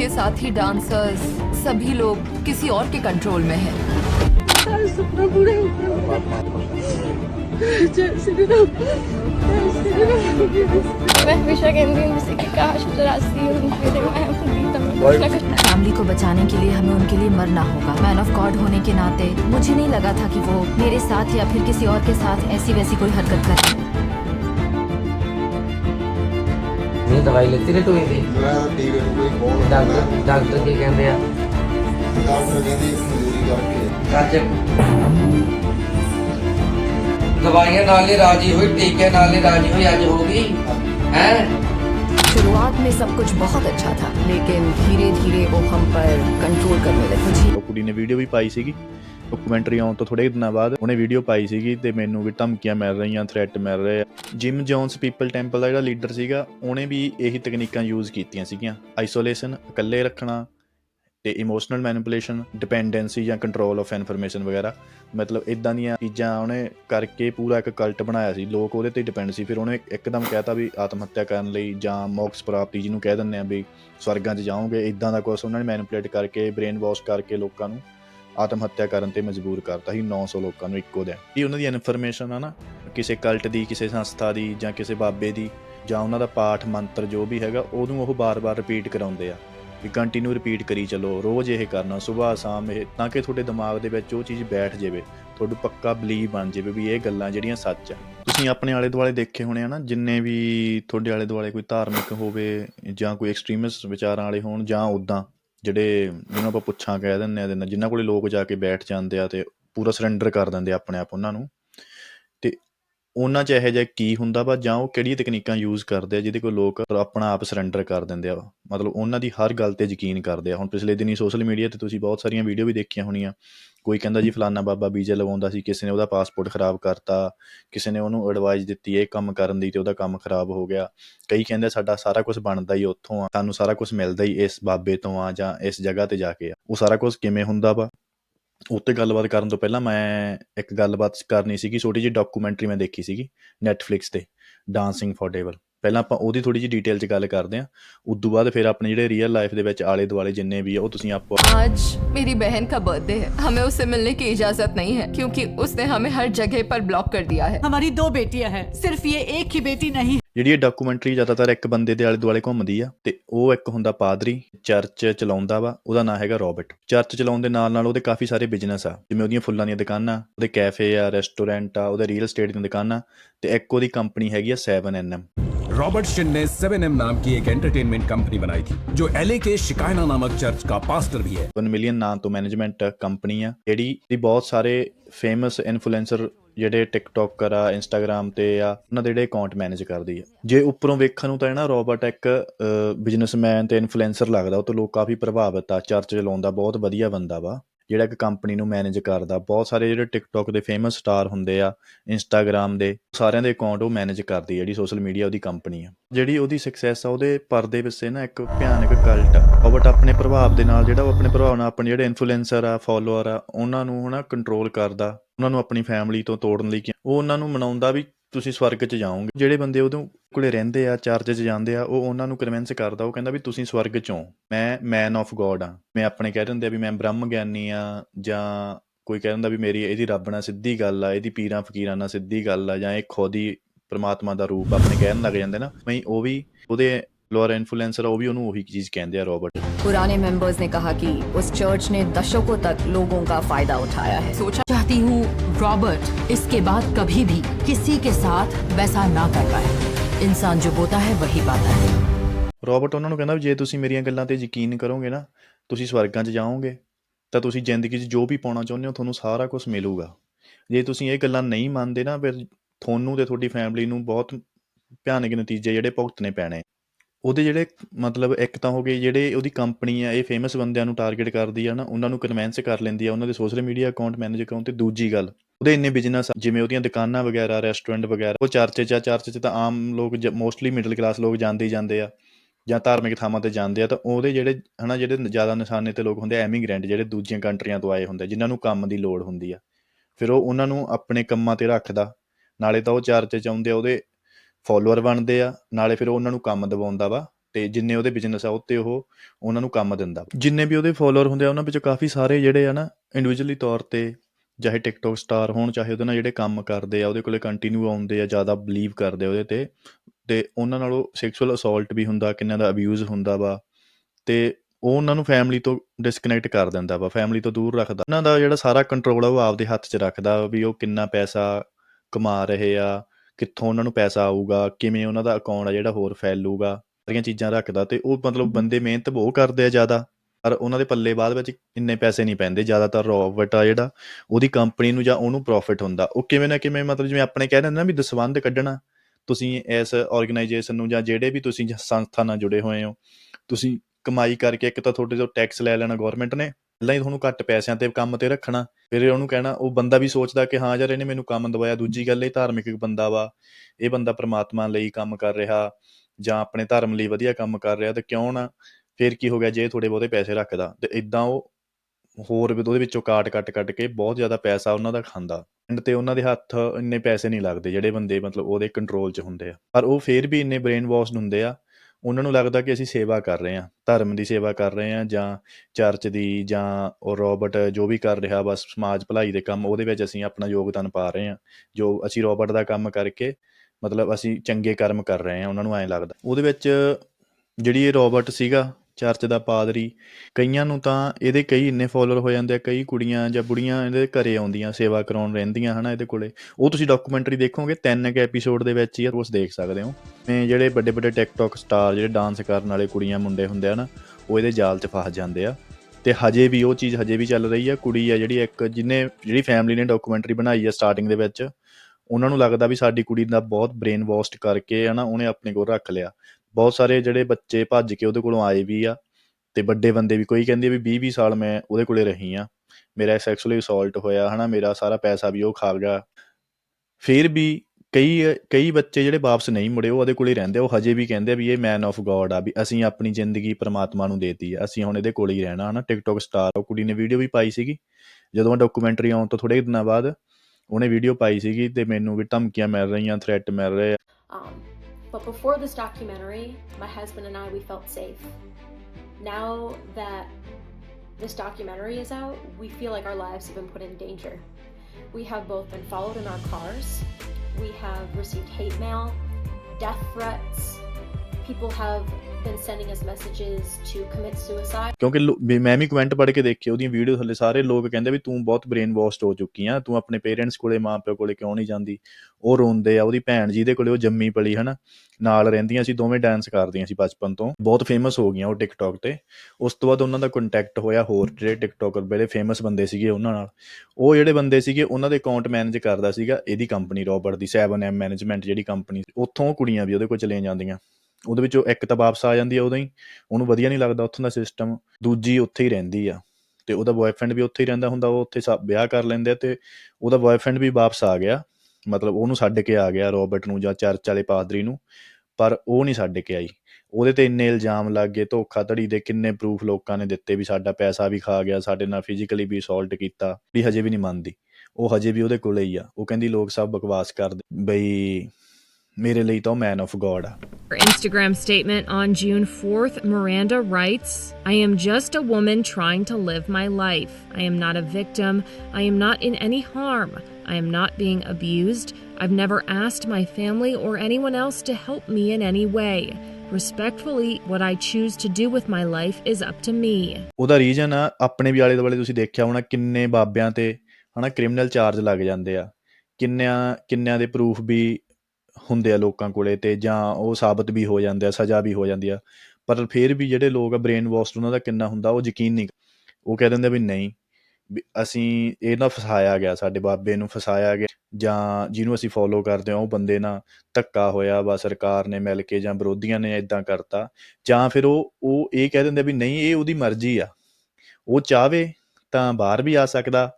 उसके ही डांसर्स सभी लोग किसी और के कंट्रोल में हैं। मैं हमेशा कहती जैसे कि काश रास्ती फैमिली को बचाने के लिए हमें उनके लिए मरना होगा। मैन ऑफ़ गॉड होने के नाते मुझे नहीं लगा था कि वो मेरे साथ या फिर किसी और के साथ ऐसी वैसी कोई हरकत करे। ਨਹੀਂ ਦਵਾਈ ਲੈਤੀ ਰੇ ਤੂੰ ਇਹਦੀ ਮੈਂ ਟੀਕੇ ਨੂੰ ਕੋਈ ਕੋਲ ਡਾਕਟਰ ਡਾਕਟਰ ਕੀ ਕਹਿੰਦੇ ਆ ਡਾਕਟਰ ਕਹਿੰਦੀ ਮਜ਼ਦੂਰੀ ਕਰਕੇ ਅੱਜ ਦਵਾਈਆਂ ਨਾਲ ਨਹੀਂ ਰਾਜੀ ਹੋਈ ਟੀਕੇ ਨਾਲ ਨਹੀਂ ਰਾਜੀ ਹੋਈ ਅੱਜ ਹੋ ਗਈ ਹੈ शुरुआत में सब कुछ बहुत अच्छा था लेकिन धीरे धीरे वो हम पर कंट्रोल करने लगे जी ਉਹ ਕੁੜੀ ਨੇ ਵੀਡੀਓ ਵੀ ਪਾਈ ਸੀਗੀ ਡਾਕੂਮੈਂਟਰੀ ਆਉਣ ਤੋਂ ਥੋੜੇ ਦਿਨਾਂ ਬਾਅਦ ਉਹਨੇ ਵੀਡੀਓ ਪਾਈ ਸੀਗੀ ਤੇ ਮੈਨੂੰ ਵੀ ਧਮਕੀਆਂ ਮਿਲ ਰਹੀਆਂ ਥ੍ਰੈਟ ਮਿਲ ਰਹੇ ਆ। ਜਿਮ ਜੌਨਸ ਪੀਪਲ ਟੈਂਪਲ ਦਾ ਜਿਹੜਾ ਲੀਡਰ ਸੀਗਾ, ਉਹਨੇ ਵੀ ਇਹੀ ਤਕਨੀਕਾਂ ਯੂਜ਼ ਕੀਤੀਆਂ ਸੀਗੀਆਂ। ਆਈਸੋਲੇਸ਼ਨ ਇਕੱਲੇ ਰੱਖਣਾ ਤੇ ਇਮੋਸ਼ਨਲ ਮੈਨੀਪੂਲੇਸ਼ਨ ਡਿਪੈਂਡੈਂਸੀ ਜਾਂ ਕੰਟਰੋਲ ਆਫ ਇਨਫੋਰਮੇਸ਼ਨ ਵਗੈਰਾ। ਮਤਲਬ ਇਦਾਂ ਦੀਆਂ ਚੀਜ਼ਾਂ ਉਹਨੇ ਕਰਕੇ ਪੂਰਾ ਇੱਕ ਕਲਟ ਬਣਾਇਆ ਸੀ। ਲੋਕ ਉਹਦੇ ਤੇ ਡਿਪੈਂਡ ਸੀ। ਫਿਰ ਉਹਨੇ ਇੱਕਦਮ ਕਹਿਤਾ ਵੀ ਆਤਮ ਹੱਤਿਆ ਕਰਨ ਲਈ ਜਾਂ ਮੋਕਸ ਪ੍ਰਾਪਤੀ ਜਿਹਨੂੰ ਕਹਿ ਦਿੰਦੇ ਆ ਵੀ ਸਵਰਗਾਂ 'ਚ ਜਾਓਗੇ ਇਦਾਂ ਦਾ ਕੁਝ ਉਹਨਾਂ ਨੇ ਮੈਨੀਪੂਲੇਟ ਕਰਕੇ ਬ੍ਰੇਨ ਵਾਸ਼ ਕਰਕੇ ਲੋਕਾਂ ਨੂੰ ਆਤਮ ਹੱਤਿਆ ਕਰਨ ਤੇ ਮਜਬੂਰ ਕਰਤਾ ਸੀ 900 ਲੋਕਾਂ ਨੂੰ ਇੱਕੋ ਦਿਨ। ਇਹ ਉਹਨਾਂ ਦੀ ਇਨਫੋਰਮੇਸ਼ਨ ਆ ਨਾ, ਕਿਸੇ ਕਲਟ ਦੀ, ਕਿਸੇ ਸੰਸਥਾ ਦੀ ਜਾਂ ਕਿਸੇ ਬਾਬੇ ਦੀ ਜਾਂ ਉਹਨਾਂ ਦਾ ਪਾਠ ਮੰਤਰ ਜੋ ਵੀ ਹੈਗਾ, ਉਹਨੂੰ ਉਹ ਬਾਰ-ਬਾਰ ਰਿਪੀਟ ਕਰਾਉਂਦੇ ਆ ਵੀ ਕੰਟੀਨਿਊ ਰਿਪੀਟ ਕਰੀ ਚਲੋ, ਰੋਜ਼ ਇਹ ਕਰਨਾ ਸਵੇਰ ਸ਼ਾਮ ਇਹ, ਤਾਂ ਕਿ ਤੁਹਾਡੇ ਦਿਮਾਗ ਦੇ ਵਿੱਚ ਉਹ ਚੀਜ਼ ਬੈਠ ਜਾਵੇ ਤੁਹਾਨੂੰ ਪੱਕਾ ਬਲੀਵ ਬਣ ਜਾਵੇ ਵੀ ਇਹ ਗੱਲਾਂ ਜਿਹੜੀਆਂ ਸੱਚ ਆ। ਤੁਸੀਂ ਆਪਣੇ ਆਲੇ ਦੁਆਲੇ ਦੇਖੇ ਹੋਣੇ ਆ ਨਾ, ਜਿੰਨੇ ਵੀ ਤੁਹਾਡੇ ਆਲੇ ਦੁਆਲੇ ਕੋਈ ਧਾਰਮਿਕ ਹੋਵੇ ਜਾਂ ਕੋਈ ਐਕਸਟ੍ਰੀਮਿਸਟ ਵਿਚਾਰਾਂ ਵਾਲੇ ਹੋਣ ਜਾਂ ਉਦਾਂ ਜਿਹੜੇ ਜਿਹਨੂੰ ਆਪਾਂ ਪੁੱਛਾਂ ਕਹਿ ਦਿੰਦੇ ਆ ਦੇ ਨਾਲ ਜਿਨ੍ਹਾਂ ਕੋਲੇ ਲੋਕ ਜਾ ਕੇ ਬੈਠ ਜਾਂਦੇ ਆ ਅਤੇ ਪੂਰਾ ਸਰੈਂਡਰ ਕਰ ਦਿੰਦੇ ਆ ਆਪਣੇ ਆਪ ਉਹਨਾਂ ਨੂੰ ਅਤੇ ਉਹਨਾਂ 'ਚ ਇਹੋ ਜਿਹਾ ਕੀ ਹੁੰਦਾ ਵਾ ਜਾਂ ਉਹ ਕਿਹੜੀਆਂ ਤਕਨੀਕਾਂ ਯੂਜ਼ ਕਰਦੇ ਆ ਜਿਹਦੇ ਕੋਲ ਲੋਕ ਆਪਣਾ ਆਪ ਸਰੈਂਡਰ ਕਰ ਦਿੰਦੇ ਆ ਮਤਲਬ ਉਹਨਾਂ ਦੀ ਹਰ ਗੱਲ ਤੇ ਯਕੀਨ ਕਰਦੇ ਆ। ਹੁਣ ਪਿਛਲੇ ਦਿਨੀ ਸੋਸ਼ਲ ਮੀਡੀਆ ਤੇ ਤੁਸੀਂ ਬਹੁਤ ਸਾਰੀਆਂ ਵੀਡੀਓ ਵੀ ਦੇਖੀਆਂ ਹੋਣੀਆਂ। ਕੋਈ ਕਹਿੰਦਾ ਜੀ ਫਲਾਨਾ ਬਾਬਾ ਵੀਜ਼ਾ ਲਵਾਉਂਦਾ ਸੀ, ਕਿਸੇ ਨੇ ਉਹਦਾ ਪਾਸਪੋਰਟ ਖਰਾਬ ਕਰਤਾ, ਕਿਸੇ ਨੇ ਉਹਨੂੰ ਐਡਵਾਈਸ ਦਿੱਤੀ ਇਹ ਕੰਮ ਕਰਨ ਦੀ ਤੇ ਉਹਦਾ ਕੰਮ ਖਰਾਬ ਹੋ ਗਿਆ। ਕਈ ਕਹਿੰਦੇ ਸਾਡਾ ਸਾਰਾ ਕੁਝ ਬਣਦਾ ਹੀ ਉੱਥੋਂ ਆ, ਸਾਨੂੰ ਸਾਰਾ ਕੁਝ ਮਿਲਦਾ ਹੀ ਇਸ ਬਾਬੇ ਤੋਂ ਆ ਜਾਂ ਇਸ ਜਗ੍ਹਾ ਤੇ ਜਾ ਕੇ ਆ। ਉਹ ਸਾਰਾ ਕੁਝ ਕਿਵੇਂ ਹੁੰਦਾ ਵਾ? ਉੱਤੇ ਗੱਲਬਾਤ ਕਰਨ ਤੋਂ ਪਹਿਲਾਂ ਮੈਂ ਇੱਕ ਗੱਲਬਾਤ ਕਰਨੀ ਸੀਗੀ, ਛੋਟੀ ਜਿਹੀ ਡਾਕੂਮੈਂਟਰੀ ਮੈਂ ਦੇਖੀ ਸੀਗੀ ਨੈਟਫਲਿਕਸ ਤੇ ਡਾਂਸਿੰਗ ਫॉर ਡੇਵਲ ਪਹਿਲਾਂ ਆਪਾਂ ਉਹਦੀ ਥੋੜੀ ਜਿਹੀ ਡਿਟੇਲ 'ਚ ਗੱਲ ਕਰਦੇ ਹਾਂ ਉਦੋਂ ਬਾਅਦ ਫਿਰ ਆਪਣੇ ਜਿਹੜੇ ਰੀਅਲ ਲਾਈਫ ਦੇ ਵਿੱਚ ਆਲੇ ਦੁਆਲੇ ਜਿੰਨੇ ਵੀ ਆ ਉਹ ਤੁਸੀਂ ਆਪੋ आज मेरी बहन का बर्थडे है हमें उससे मिलने की इजाजत नहीं है क्योंकि उसने हमें हर जगह पर ब्लॉक कर दिया है हमारी दो बेटियां हैं सिर्फ ये एक ही बेटी नहीं ਜਿਹੜੀ ਇਹ ਡਾਕੂਮੈਂਟਰੀ ਜ਼ਿਆਦਾਤਰ ਇੱਕ ਬੰਦੇ ਦੇ ਆਲੇ ਦੁਆਲੇ ਘੁੰਮਦੀ ਆ ਤੇ ਉਹ ਇੱਕ ਹੁੰਦਾ ਪਾਦਰੀ ਚਰਚ ਚਲਾਉਂਦਾ ਵਾ ਉਹਦਾ ਨਾਂ ਹੈਗਾ ਰੋਬਰਟ ਚਰਚ ਚਲਾਉਣ ਦੇ ਨਾਲ ਨਾਲ ਉਹਦੇ ਕਾਫੀ ਸਾਰੇ ਬਿਜ਼ਨਸ ਆ ਜਿਵੇਂ ਉਹਦੀਆਂ ਫੁੱਲਾਂ ਦੀਆਂ ਦੁਕਾਨਾਂ ਉਹਦੇ ਕੈਫੇ ਆ ਰੈਸਟੋਰੈਂਟ ਆ ਉਹਦੇ ਰੀਅਲ ਏਸਟੇਟ ਦੀਆਂ ਦੁਕਾਨਾਂ ਤੇ ਇੱਕ ਉਹਦੀ ਕੰਪਨੀ ਹੈਗੀ ਆ 7NM रॉबर्ट शिन ने 7M नाम की एक एंटरटेनमेंट कंपनी बनाई थी जो एलए के शिकायना नामक चर्च का पास्टर भी है 1 ਮਿਲੀਅਨ ਨਾਂ ਤੋਂ ਮੈਨੇਜਮੈਂਟ ਕੰਪਨੀ ਆ ਜਿਹੜੀ ਦੀ ਬਹੁਤ ਸਾਰੇ ਫੇਮਸ ਇਨਫਲੂਐਂਸਰ ਜਿਹੜੇ ਟਿਕਟੋਕਰ ਆ ਇੰਸਟਾਗ੍ਰam ਤੇ ਆ ਉਹਨਾਂ ਦੇ ਜਿਹੜੇ ਅਕਾਊਂਟ ਮੈਨੇਜ ਕਰਦੀ ਆ ਜੇ ਉੱਪਰੋਂ ਵੇਖਣ ਨੂੰ ਤਾਂ ਇਹ ਨਾ ਰੋਬਰਟ ਇੱਕ ਬਿਜ਼ਨਸਮੈਨ ਤੇ ਇਨਫਲੂਐਂਸਰ ਲੱਗਦਾ ਉਹ ਤੋਂ ਲੋਕ ਕਾਫੀ ਪ੍ਰਭਾਵਿਤ ਆ ਚਰਚ ਚਲਾਉਂਦਾ ਬਹੁਤ ਵਧੀਆ ਬੰਦਾ ਵਾ ਜਿਹੜਾ ਇੱਕ ਕੰਪਨੀ ਨੂੰ ਮੈਨੇਜ ਕਰਦਾ, ਬਹੁਤ ਸਾਰੇ ਜਿਹੜੇ ਟਿਕਟੋਕ ਦੇ ਫੇਮਸ ਸਟਾਰ ਹੁੰਦੇ ਆ ਇੰਸਟਾਗ੍ਰam ਦੇ, ਸਾਰਿਆਂ ਦੇ ਅਕਾਊਂਟ ਉਹ ਮੈਨੇਜ ਕਰਦੀ ਆ ਜਿਹੜੀ ਸੋਸ਼ਲ ਮੀਡੀਆ ਉਹਦੀ ਕੰਪਨੀ ਆ। ਜਿਹੜੀ ਉਹਦੀ ਸਕਸੈਸ ਆ, ਉਹਦੇ ਪਰਦੇ ਪਿੱਛੇ ਨਾ ਇੱਕ ਭਿਆਨਕ ਕਲਟ ਆ। ਰੋਬਰਟ ਆਪਣੇ ਪ੍ਰਭਾਵ ਦੇ ਨਾਲ ਜਿਹੜਾ ਉਹ ਆਪਣੇ ਪ੍ਰਭਾਵ ਨਾਲ ਆਪਣੇ ਜਿਹੜੇ ਇਨਫਲੂਐਂਸਰ ਆ ਫਾਲੋਅਰ ਆ, ਉਹਨਾਂ ਨੂੰ ਹਨਾ ਕੰਟਰੋਲ ਕਰਦਾ, ਉਹਨਾਂ ਨੂੰ ਆਪਣੀ ਫੈਮਿਲੀ ਤੋਂ ਤੋੜਨ ਲਈ ਉਹ ਉਹਨਾਂ ਨੂੰ ਮਨਾਉਂਦਾ ਵੀ ਤੁਸੀਂ ਸਵਰਗ 'ਚ ਜਾਓਗੇ ਜਿਹੜੇ ਬੰਦੇ ਉਹਦੇ ਕੋਲੇ ਰਹਿੰਦੇ ਆ ਚਰਚ 'ਚ ਜਾਂਦੇ ਆ ਉਹ ਉਹਨਾਂ ਨੂੰ ਕਨਵਿੰਸ ਕਰਦਾ ਉਹ ਕਹਿੰਦਾ ਵੀ ਤੁਸੀਂ ਸਵਰਗ 'ਚੋਂ ਮੈਂ ਮੈਨ ਆਫ ਗੋਡ ਆ ਮੈਂ ਆਪਣੇ ਕਹਿ ਦਿੰਦੇ ਆ ਵੀ ਮੈਂ ਬ੍ਰਹਮ ਗਿਆਨੀ ਆ ਜਾਂ ਕੋਈ ਕਹਿ ਦਿੰਦਾ ਵੀ ਮੇਰੀ ਇਹਦੀ ਰੱਬ ਨਾਲ ਸਿੱਧੀ ਗੱਲ ਆ ਇਹਦੀ ਪੀਰਾਂ ਫਕੀਰਾਂ ਨਾਲ ਸਿੱਧੀ ਗੱਲ ਆ ਜਾਂ ਇਹ ਖੁਦ ਹੀ ਪ੍ਰਮਾਤਮਾ ਦਾ ਰੂਪ ਆਪਣੇ ਕਹਿਣ ਲੱਗ ਜਾਂਦੇ ਨਾ ਮੈਂ ਉਹ ਵੀ ਉਹਦੇ ਲੋਅਰ ਇਨਫਲੂਐਂਸਰ ਉਹ ਵੀ ਉਹਨੂੰ ਉਹੀ ਚੀਜ਼ ਕਹਿੰਦੇ ਆ ਰੋਬਰਟ पुराने मेंबर्स ने कहा कि उस चर्च ने दशकों तक लोगों का फायदा उठाया है सोचा चाहती हूँ रॉबर्ट इसके बाद कभी भी किसी के साथ वैसा ना कर पाए इंसान जो बोता है वही पाता है ਰੋਬਰਟ ਉਹਨਾਂ ਨੂੰ ਕਹਿੰਦਾ ਵੀ ਜੇ ਤੁਸੀਂ ਮੇਰੀਆਂ ਗੱਲਾਂ ਤੇ ਯਕੀਨ ਕਰੋਗੇ ਨਾ ਤੁਸੀਂ ਸਵਰਗਾਂ 'ਚ ਜਾਓਗੇ ਤਾਂ ਤੁਸੀਂ ਜ਼ਿੰਦਗੀ 'ਚ ਜੋ ਵੀ ਪਾਉਣਾ ਚਾਹੁੰਦੇ ਹੋ ਤੁਹਾਨੂੰ ਸਾਰਾ ਕੁਝ ਮਿਲੂਗਾ ਜੇ ਤੁਸੀਂ ਇਹ ਗੱਲਾਂ ਨਹੀਂ ਮੰਨਦੇ ਨਾ ਫਿਰ ਤੁਹਾਨੂੰ ਤੇ ਤੁਹਾਡੀ ਫੈਮਿਲੀ ਨੂੰ ਬਹੁਤ ਭਿਆਨਕ ਨਤੀਜੇ ਜਿਹੜੇ ਭੁਗਤਣੇ ਪੈਣੇ ਉਹਦੇ ਜਿਹੜੇ ਮਤਲਬ ਇੱਕ ਤਾਂ ਹੋ ਗਏ ਜਿਹੜੇ ਉਹਦੀ ਕੰਪਨੀ ਆ ਇਹ ਫੇਮਸ ਬੰਦਿਆਂ ਨੂੰ ਟਾਰਗੇਟ ਕਰਦੀ ਆ ਨਾ ਉਹਨਾਂ ਨੂੰ ਕਨਵਿੰਸ ਕਰ ਲੈਂਦੀ ਆ ਉਹਨਾਂ ਦੇ ਸੋਸ਼ਲ ਮੀਡੀਆ ਅਕਾਊਂਟ ਮੈਨੇਜ ਕਰਾਉਣ ਤੇ ਦੂਜੀ ਗੱਲ ਉਹਦੇ ਇੰਨੇ ਬਿਜ਼ਨਸ ਜਿਵੇਂ ਉਹਦੀਆਂ ਦੁਕਾਨਾਂ ਵਗੈਰਾ ਰੈਸਟੋਰੈਂਟ ਵਗੈਰਾ ਉਹ ਚਰਚ 'ਚ ਆ ਚਰਚ 'ਚ ਤਾਂ ਆਮ ਲੋਕ ਮੋਸਟਲੀ ਮਿਡਲ ਕਲਾਸ ਲੋਕ ਜਾਂਦੇ ਹੀ ਜਾਂਦੇ ਆ ਜਾਂ ਧਾਰਮਿਕ ਥਾਵਾਂ ਤੇ ਜਾਂਦੇ ਆ ਤਾਂ ਉਹਦੇ ਜਿਹੜੇ ਹਨਾ ਜਿਹੜੇ ਜ਼ਿਆਦਾ ਨਿਸ਼ਾਨੇ ਤੇ ਲੋਕ ਹੁੰਦੇ ਆ ਐਮੀਗ੍ਰੈਂਟ ਜਿਹੜੇ ਦੂਜੀਆਂ ਕੰਟਰੀਆਂ ਤੋਂ ਆਏ ਹੁੰਦੇ ਆ, ਜਿਨ੍ਹਾਂ ਨੂੰ ਕੰਮ ਦੀ ਲੋੜ ਹੁੰਦੀ ਆ ਫਿਰ ਉਹ ਉਹਨਾਂ ਨੂੰ ਆਪਣੇ ਕੰਮਾਂ ਤੇ ਰੱਖਦਾ ਨਾਲੇ ਤਾਂ ਉਹ ਚਰਚ ਚ ਆਉਂਦੇ ਆ ਉਹਦੇ ਫੋਲੋਅਰ ਬਣਦੇ ਆ, ਨਾਲੇ ਫਿਰ ਉਹਨਾਂ ਨੂੰ ਕੰਮ ਦਿਵਾਉਂਦਾ ਵਾ ਤੇ ਜਿੰਨੇ ਉਹਦੇ ਬਿਜ਼ਨਸ ਆ ਉੱਤੇ ਉਹ ਉਹਨਾਂ ਨੂੰ ਕੰਮ ਦਿੰਦਾ ਜਿੰਨੇ ਵੀ ਉਹਦੇ ਫੋਲੋਅਰ ਹੁੰਦੇ ਆ, ਉਹਨਾਂ ਵਿੱਚ ਕਾਫੀ ਸਾਰੇ ਜਿਹੜੇ ਆ ਨਾ ਇੰਡੀਵਿਜੂਅਲੀ ਤੌਰ ਤੇ ਚਾਹੇ ਟਿਕਟੋਕ ਸਟਾਰ ਹੋਣ, ਚਾਹੇ ਉਹਦੇ ਨਾਲ ਜਿਹੜੇ ਕੰਮ ਕਰਦੇ ਆ, ਉਹਦੇ ਕੋਲੇ ਕੰਟੀਨਿਊ ਆਉਂਦੇ ਆ, ਜ਼ਿਆਦਾ ਬਲੀਵ ਕਰਦੇ ਉਹਦੇ ਤੇ ਤੇ ਉਹਨਾਂ ਨਾਲੋਂ ਸੈਕਸ਼ੂਅਲ ਅਸੌਲਟ ਵੀ ਹੁੰਦਾ ਕਿੰਨਾ ਦਾ ਅਬਿਊਜ਼ ਹੁੰਦਾ ਵਾ, ਤੇ ਉਹ ਉਹਨਾਂ ਨੂੰ ਫੈਮਿਲੀ ਤੋਂ ਡਿਸਕਨੈਕਟ ਕਰ ਦਿੰਦਾ ਵਾ ਫੈਮਿਲੀ ਤੋਂ ਦੂਰ ਰੱਖਦਾ। ਉਹਨਾਂ ਦਾ ਜਿਹੜਾ ਸਾਰਾ ਕੰਟਰੋਲ ਆ, ਉਹ ਆਪਦੇ ਹੱਥ 'ਚ ਰੱਖਦਾ ਵੀ ਉਹ ਕਿੰਨਾ ਪੈਸਾ ਕਮਾ ਰਹੇ ਆ ਕਿੱਥੋਂ ਉਹਨਾਂ ਨੂੰ ਪੈਸਾ ਆਊਗਾ ਕਿਵੇਂ ਉਹਨਾਂ ਦਾ ਅਕਾਊਂਟ ਆ ਜਿਹੜਾ ਹੋਰ ਫੈਲੂਗਾ ਸਾਰੀਆਂ ਚੀਜ਼ਾਂ ਰੱਖਦਾ ਤੇ ਉਹ ਮਤਲਬ ਬੰਦੇ ਮਿਹਨਤ ਬਹੁਤ ਕਰਦੇ ਆ ਜ਼ਿਆਦਾ ਪਰ ਉਹਨਾਂ ਦੇ ਪੱਲੇ ਬਾਅਦ ਵਿੱਚ ਇੰਨੇ ਪੈਸੇ ਨਹੀਂ ਪੈਂਦੇ ਜ਼ਿਆਦਾਤਰ ਰੋਬਟ ਆ ਜਿਹੜਾ ਉਹਦੀ ਕੰਪਨੀ ਨੂੰ ਜਾਂ ਉਹਨੂੰ ਪ੍ਰੋਫਿਟ ਹੁੰਦਾ। ਉਹ ਕਿਵੇਂ ਨਾ ਕਿਵੇਂ ਮਤਲਬ ਜਿਵੇਂ ਆਪਣੇ ਕਹਿ ਦਿੰਦੇ ਨਾ ਵੀ ਦਸਵੰਧ ਕੱਢਣਾ ਤੁਸੀਂ ਇਸ ਆਰਗੇਨਾਈਜੇਸ਼ਨ ਨੂੰ ਜਾਂ ਜਿਹੜੇ ਵੀ ਤੁਸੀਂ ਸੰਸਥਾ ਨਾਲ ਜੁੜੇ ਹੋਏ ਹੋ ਤੁਸੀਂ ਕਮਾਈ ਕਰਕੇ ਇੱਕ ਤਾਂ ਤੁਹਾਡੇ ਤੋਂ ਟੈਕਸ ਲੈ ਲੈਣਾ ਗਵਰਨਮੈਂਟ ਨੇ ਪਹਿਲਾਂ ਹੀ ਤੁਹਾਨੂੰ ਘੱਟ ਪੈਸਿਆਂ ਤੇ ਕੰਮ ਤੇ ਰੱਖਣਾ, ਫਿਰ ਉਹਨੂੰ ਕਹਿਣਾ, ਉਹ ਬੰਦਾ ਵੀ ਸੋਚਦਾ ਕਿ ਹਾਂ ਯਾਰ ਇਹਨੇ ਮੈਨੂੰ ਕੰਮ ਦਵਾਇਆ, ਦੂਜੀ ਗੱਲ ਇਹ ਧਾਰਮਿਕ ਬੰਦਾ ਵਾ, ਇਹ ਬੰਦਾ ਪ੍ਰਮਾਤਮਾ ਲਈ ਕੰਮ ਕਰ ਰਿਹਾ ਜਾਂ ਆਪਣੇ ਧਰਮ ਲਈ ਵਧੀਆ ਕੰਮ ਕਰ ਰਿਹਾ ਤੇ ਕਿਉਂ ਨਾ ਫਿਰ ਕੀ ਹੋ ਗਿਆ ਜੇ ਥੋੜੇ ਬਹੁਤੇ ਪੈਸੇ ਰੱਖਦਾ ਤੇ ਇਦਾਂ ਉਹ ਹੋਰ ਵੀ ਉਹਦੇ ਵਿੱਚੋਂ ਕਾਟ ਕੱਟ ਕੱਟ ਕੇ ਬਹੁਤ ਜ਼ਿਆਦਾ ਪੈਸਾ ਉਹਨਾਂ ਦਾ ਖਾਂਦਾ ਐਂਡ ਤੇ ਉਹਨਾਂ ਦੇ ਹੱਥ ਇੰਨੇ ਪੈਸੇ ਨਹੀਂ ਲੱਗਦੇ ਜਿਹੜੇ ਬੰਦੇ ਮਤਲਬ ਉਹਦੇ ਕੰਟਰੋਲ 'ਚ ਹੁੰਦੇ ਆ, ਪਰ ਉਹ ਫਿਰ ਵੀ ਇੰਨੇ ਬ੍ਰੇਨ ਵਾਸ਼ਡ ਹੁੰਦੇ ਆ ਉਹਨਾਂ ਨੂੰ ਲੱਗਦਾ ਕਿ ਅਸੀਂ ਸੇਵਾ ਕਰ ਰਹੇ ਹਾਂ, ਧਰਮ ਦੀ ਸੇਵਾ ਕਰ ਰਹੇ ਹਾਂ ਜਾਂ ਚਰਚ ਦੀ ਜਾਂ ਉਹ ਰੋਬਟ ਜੋ ਵੀ ਕਰ ਰਿਹਾ ਬਸ ਸਮਾਜ ਭਲਾਈ ਦੇ ਕੰਮ, ਉਹਦੇ ਵਿੱਚ ਅਸੀਂ ਆਪਣਾ ਯੋਗਦਾਨ ਪਾ ਰਹੇ ਹਾਂ, ਜੋ ਅਸੀਂ ਰੋਬਟ ਦਾ ਕੰਮ ਕਰਕੇ ਮਤਲਬ ਅਸੀਂ ਚੰਗੇ ਕਰਮ ਕਰ ਰਹੇ ਹਾਂ, ਉਹਨਾਂ ਨੂੰ ਐਂ ਲੱਗਦਾ। ਉਹਦੇ ਵਿੱਚ ਜਿਹੜੀ ਇਹ ਰੋਬਟ ਸੀਗਾ ਚਰਚ ਦਾ ਪਾਦਰੀ। ਕਈਆਂ ਨੂੰ ਤਾਂ ਇਹਦੇ ਕਈ ਇੰਨੇ ਫਾਲੋਅਰ ਹੋ ਜਾਂਦੇ ਆ, ਕਈ ਕੁੜੀਆਂ ਜਾਂ ਬੁੜੀਆਂ ਇਹਦੇ ਘਰੇ ਆਉਂਦੀਆਂ, ਸੇਵਾ ਕਰਾਉਣ ਰਹਿੰਦੀਆਂ ਹਨਾ ਇਹਦੇ ਕੋਲੇ। ਉਹ ਤੁਸੀਂ ਡਾਕੂਮੈਂਟਰੀ ਦੇਖੋਗੇ, ਤਿੰਨ ਕੁ ਐਪੀਸੋਡ ਦੇ ਵਿੱਚ ਹੀ ਆ, ਉਸ ਦੇਖ ਸਕਦੇ ਹੋ। ਤੇ ਜਿਹੜੇ ਵੱਡੇ ਵੱਡੇ ਟਿਕਟੌਕ ਸਟਾਰ ਜਿਹੜੇ ਡਾਂਸ ਕਰਨ ਵਾਲੇ ਕੁੜੀਆਂ, ਮੁੰਡੇ ਹੁੰਦੇ ਆ ਨਾ, ਉਹ ਇਹਦੇ ਜਾਲ 'ਚ ਫਸ ਜਾਂਦੇ ਆ। ਤੇ ਹਜੇ ਵੀ ਉਹ ਚੀਜ਼ ਹਜੇ ਵੀ ਚੱਲ ਰਹੀ ਆ। ਕੁੜੀ ਆ ਜਿਹੜੀ ਇੱਕ, ਜਿਹਨੇ, ਜਿਹੜੀ ਫੈਮਿਲੀ ਨੇ ਡਾਕੂਮੈਂਟਰੀ ਬਣਾਈ ਆ ਸਟਾਰਟਿੰਗ ਦੇ ਵਿੱਚ, ਉਹਨਾਂ ਨੂੰ ਲੱਗਦਾ ਵੀ ਸਾਡੀ ਕੁੜੀ ਦਾ ਬਹੁਤ ਬ੍ਰੇਨ ਵਾਸ਼ਡ ਕਰਕੇ ਹਨਾ ਉਹਨੇ ਆਪਣੇ ਕੋਲ ਰੱਖ ਲਿਆ। ਬਹੁਤ ਸਾਰੇ ਜਿਹੜੇ ਬੱਚੇ ਭੱਜ ਕੇ ਉਹਦੇ ਕੋਲੋਂ ਆਏ ਵੀ ਆ ਤੇ ਵੱਡੇ ਬੰਦੇ ਵੀ, ਕੋਈ ਕਹਿੰਦੇ ਵੀ 20 20 ਸਾਲ ਮੈਂ ਉਹਦੇ ਕੋਲੇ ਰਹੀ ਆ। ਮੇਰਾ ਸੈਕਸੁਅਲੀ ਅਸੌਲਟ ਹੋਇਆ, ਹਨਾ, ਮੇਰਾ ਸਾਰਾ ਪੈਸਾ ਵੀ ਉਹ ਖਾ ਗਿਆ। ਫਿਰ ਵੀ ਕਈ ਕਈ ਬੱਚੇ ਜਿਹੜੇ ਵਾਪਸ ਨਹੀਂ ਮੁੜੇ, ਉਹ ਉਹਦੇ ਕੋਲੇ ਰਹਿੰਦੇ ਉਹ ਹਜੇ ਵੀ ਕਹਿੰਦੇ ਵੀ ਇਹ ਮੈਨ ਆਫ ਗੋਡ ਆ, ਵੀ ਅਸੀਂ ਆਪਣੀ ਜ਼ਿੰਦਗੀ ਪ੍ਰਮਾਤਮਾ ਨੂੰ ਦੇਤੀ ਆ, ਅਸੀਂ ਹੁਣ ਇਹਦੇ ਕੋਲੇ ਹੀ ਰਹਿਣਾ, ਹਨਾ। ਟਿਕਟੌਕ ਸਟਾਰ ਉਹ ਕੁੜੀ ਨੇ ਵੀਡੀਓ ਵੀ ਪਾਈ ਸੀਗੀ, ਜਦੋਂ ਡਾਕੂਮੈਂਟਰੀ ਆਉਣ ਤੋਂ ਥੋੜੇ ਦਿਨਾਂ ਬਾਅਦ, ਉਹਨੇ ਵੀਡੀਓ ਪਾਈ ਸੀਗੀ ਤੇ ਮੈਨੂੰ ਵੀ ਧਮਕੀਆਂ ਮਿਲ ਰਹੀਆਂ ਥ੍ਰੈਟ ਮਿਲ ਰਹੇ ਆ। um, but before this documentary, my husband and I, we felt safe. Now that this documentary is out, we feel like our lives have been put in danger. We have both been followed in our cars, we have received hate mail, death threats. People have been sending us messages to commit suicide. ਕਿਉਂਕਿ ਲੋ- ਵੀ ਮੈਂ ਵੀ comment ਪੜ੍ਹ ਕੇ ਦੇਖੇ, ਉਹਦੀਆਂ video ਥੱਲੇ ਸਾਰੇ ਲੋਕ ਕਹਿੰਦੇ ਵੀ ਤੂੰ ਬਹੁਤ ਬ੍ਰੇਨ ਵਾਸ਼ਡ ਹੋ ਚੁੱਕੀ ਆ, ਤੂੰ ਆਪਣੇ ਪੇਰੈਂਟਸ ਕੋਲੇ, ਮਾਪਿਓ ਕੋਲੇ ਕਿਉਂ ਨਹੀਂ ਜਾਂਦੀ? ਉਹ ਰੋਂਦੇ ਆ, ਉਹਦੀ ਭੈਣ ਜਿਹਦੇ ਕੋਲੇ ਉਹ ਜੰਮੀ ਪਲੀ, ਹਨਾ? ਨਾਲ ਰਹਿੰਦੀਆਂ ਸੀ, ਦੋਵੇਂ ਡਾਂਸ ਕਰਦੀਆਂ ਸੀ ਬਚਪਨ ਤੋਂ। ਬਹੁਤ ਫੇਮਸ ਹੋ ਗਈਆਂ ਉਹ ਟਿਕਟੌਕ ਤੇ। ਉਸ ਤੋਂ ਬਾਅਦ ਉਹਨਾਂ ਦਾ ਕੰਟੈਕਟ ਹੋਇਆ ਹੋਰ ਜਿਹੜੇ ਟਿਕਟੌਕਰ ਬੜੇ ਫੇਮਸ ਬੰਦੇ ਸੀਗੇ ਉਹਨਾਂ ਨਾਲ। ਉਹ ਜਿਹੜੇ ਬੰਦੇ ਸੀਗੇ, ਉਹਨਾਂ ਦੇ ਅਕਾਊਂਟ ਮੈਨੇਜ ਕਰਦਾ ਸੀਗਾ, ਇਹਦੀ ਕੰਪਨੀ ਰੋਬਰਟ ਦੀ 7M ਮੈਨੇਜਮੈਂਟ ਜਿਹੜੀ ਕੰਪਨੀ ਉੱਥੋਂ ਕੁੜੀਆਂ ਵੀ ਉਹਦੇ ਕੋਲ ਚਲੀਆਂ ਜਾਂਦੀਆਂ। ਉਹਦੇ ਵਿੱਚੋਂ ਇੱਕ ਤਾਂ ਵਾਪਸ ਆ ਜਾਂਦੀ ਆ ਉਦੋਂ ਹੀ, ਉਹਨੂੰ ਵਧੀਆ ਨਹੀਂ ਲੱਗਦਾ ਉੱਥੋਂ ਦਾ ਸਿਸਟਮ ਦੂਜੀ ਉੱਥੇ ਹੀ ਰਹਿੰਦੀ ਆ। ਤੇ ਉਹਦਾ ਬॉयਫ੍ਰੈਂਡ ਵੀ ਉੱਥੇ ਹੀ ਰਹਿੰਦਾ ਹੁੰਦਾ, ਉਹ ਉੱਥੇ ਸਾ- ਵਿਆਹ ਕਰ ਲੈਂਦੇ ਆ ਤੇ ਉਹਦਾ ਬॉयਫ੍ਰੈਂਡ ਵੀ ਵਾਪਸ ਆ ਗਿਆ। ਮਤਲਬ ਉਹਨੂੰ ਛੱਡ ਕੇ ਆ ਗਿਆ ਰੋਬਰਟ ਨੂੰ ਜਾਂ ਚਰਚ ਵਾਲੇ ਪਾਦਰੀ ਨੂੰ, ਪਰ ਉਹ ਨਹੀਂ ਛੱਡ ਕੇ ਆਈ। ਉਹਦੇ ਤੇ ਇੰਨੇ ਇਲਜ਼ਾਮ ਲੱਗ ਗਏ ਧੋਖਾ ਧੜੀ ਦੇ ਕਿੰਨੇ ਪ੍ਰੂਫ ਲੋਕਾਂ ਨੇ ਦਿੱਤੇ ਵੀ ਸਾਡਾ ਪੈਸਾ ਵੀ ਖਾ ਗਿਆ, ਸਾਡੇ ਨਾਲ ਫਿਜ਼ੀਕਲੀ ਵੀ ਅਸੌਲਟ ਕੀਤਾ, ਵੀ ਹਜੇ ਵੀ ਨਹੀਂ ਮੰਨਦੀ। ਉਹ ਹਜੇ ਵੀ ਉਹਦੇ ਕੋਲੇ ਹੀ ਆ। ਉਹ ਕਹਿੰਦੀ ਲੋਕ ਸਭ ਬਕਵਾਸ ਕਰਦੇ, ਬਈ ਮੇਰੇ ਲਈ ਤਾਂ ਮੈਨ ਆਫ ਗੋਡ ਆ Her Instagram statement on June 4th, Miranda writes I am just a woman trying to live my life. I am not a victim. I am not in any harm. I am not being abused. I've never asked my family or anyone else to help me in any way. Respectfully, what I choose to do with my life is up to me. ਉਹਦਾ reason ਆ ਆਪਣੇ ਵੀ ਆਲੇ ਦੁਆਲੇ ਤੁਸੀਂ ਦੇਖਿਆ ਹੋਣਾ ਕਿੰਨੇ ਬਾਬਿਆਂ ਤੇ ਹਨਾ ਕ੍ਰਿਮੀਨਲ ਚਾਰਜ ਲੱਗ ਜਾਂਦੇ ਆ ਕਿੰਨਿਆਂ ਕਿੰਨਿਆਂ ਦੇ ਪ੍ਰੂਫ ਵੀ ਹੁੰਦੇ ਆ ਲੋਕਾਂ ਕੋਲੇ ਤੇ ਜਾਂ ਉਹ ਸਾਬਤ ਵੀ ਹੋ ਜਾਂਦੇ ਆ, ਸਜ਼ਾ ਵੀ ਹੋ ਜਾਂਦੀ ਆ। ਪਰ ਫਿਰ ਵੀ ਜਿਹੜੇ ਲੋਕ ਆ ਬ੍ਰੇਨ ਵਾਸ਼ਡ ਉਹਨਾਂ ਦਾ ਕਿੰਨਾ ਹੁੰਦਾ, ਉਹ ਯਕੀਨ ਨਹੀਂ ਉਹ ਕਹਿ ਦਿੰਦੇ ਵੀ ਨਹੀਂ, ਵੀ ਅਸੀਂ ਇਹ ਨਾ ਫਸਾਇਆ ਗਿਆ, ਸਾਡੇ ਬਾਬੇ ਨੂੰ ਫਸਾਇਆ ਗਿਆ ਜਾਂ ਜਿਹਨੂੰ ਅਸੀਂ ਫੋਲੋ ਕਰਦੇ ਹਾਂ, ਉਹ ਬੰਦੇ ਨਾਲ ਧੱਕਾ ਹੋਇਆ ਵਾ, ਸਰਕਾਰ ਨੇ ਮਿਲ ਕੇ ਜਾਂ ਵਿਰੋਧੀਆਂ ਨੇ ਇਦਾਂ ਕਰਤਾ, ਜਾਂ ਫਿਰ ਉਹ ਉਹ ਇਹ ਕਹਿ ਦਿੰਦੇ ਵੀ ਨਹੀਂ, ਇਹ ਉਹਦੀ ਮਰਜ਼ੀ ਆ। ਉਹ ਚਾਹਵੇ ਤਾਂ ਬਾਹਰ ਵੀ ਆ ਸਕਦਾ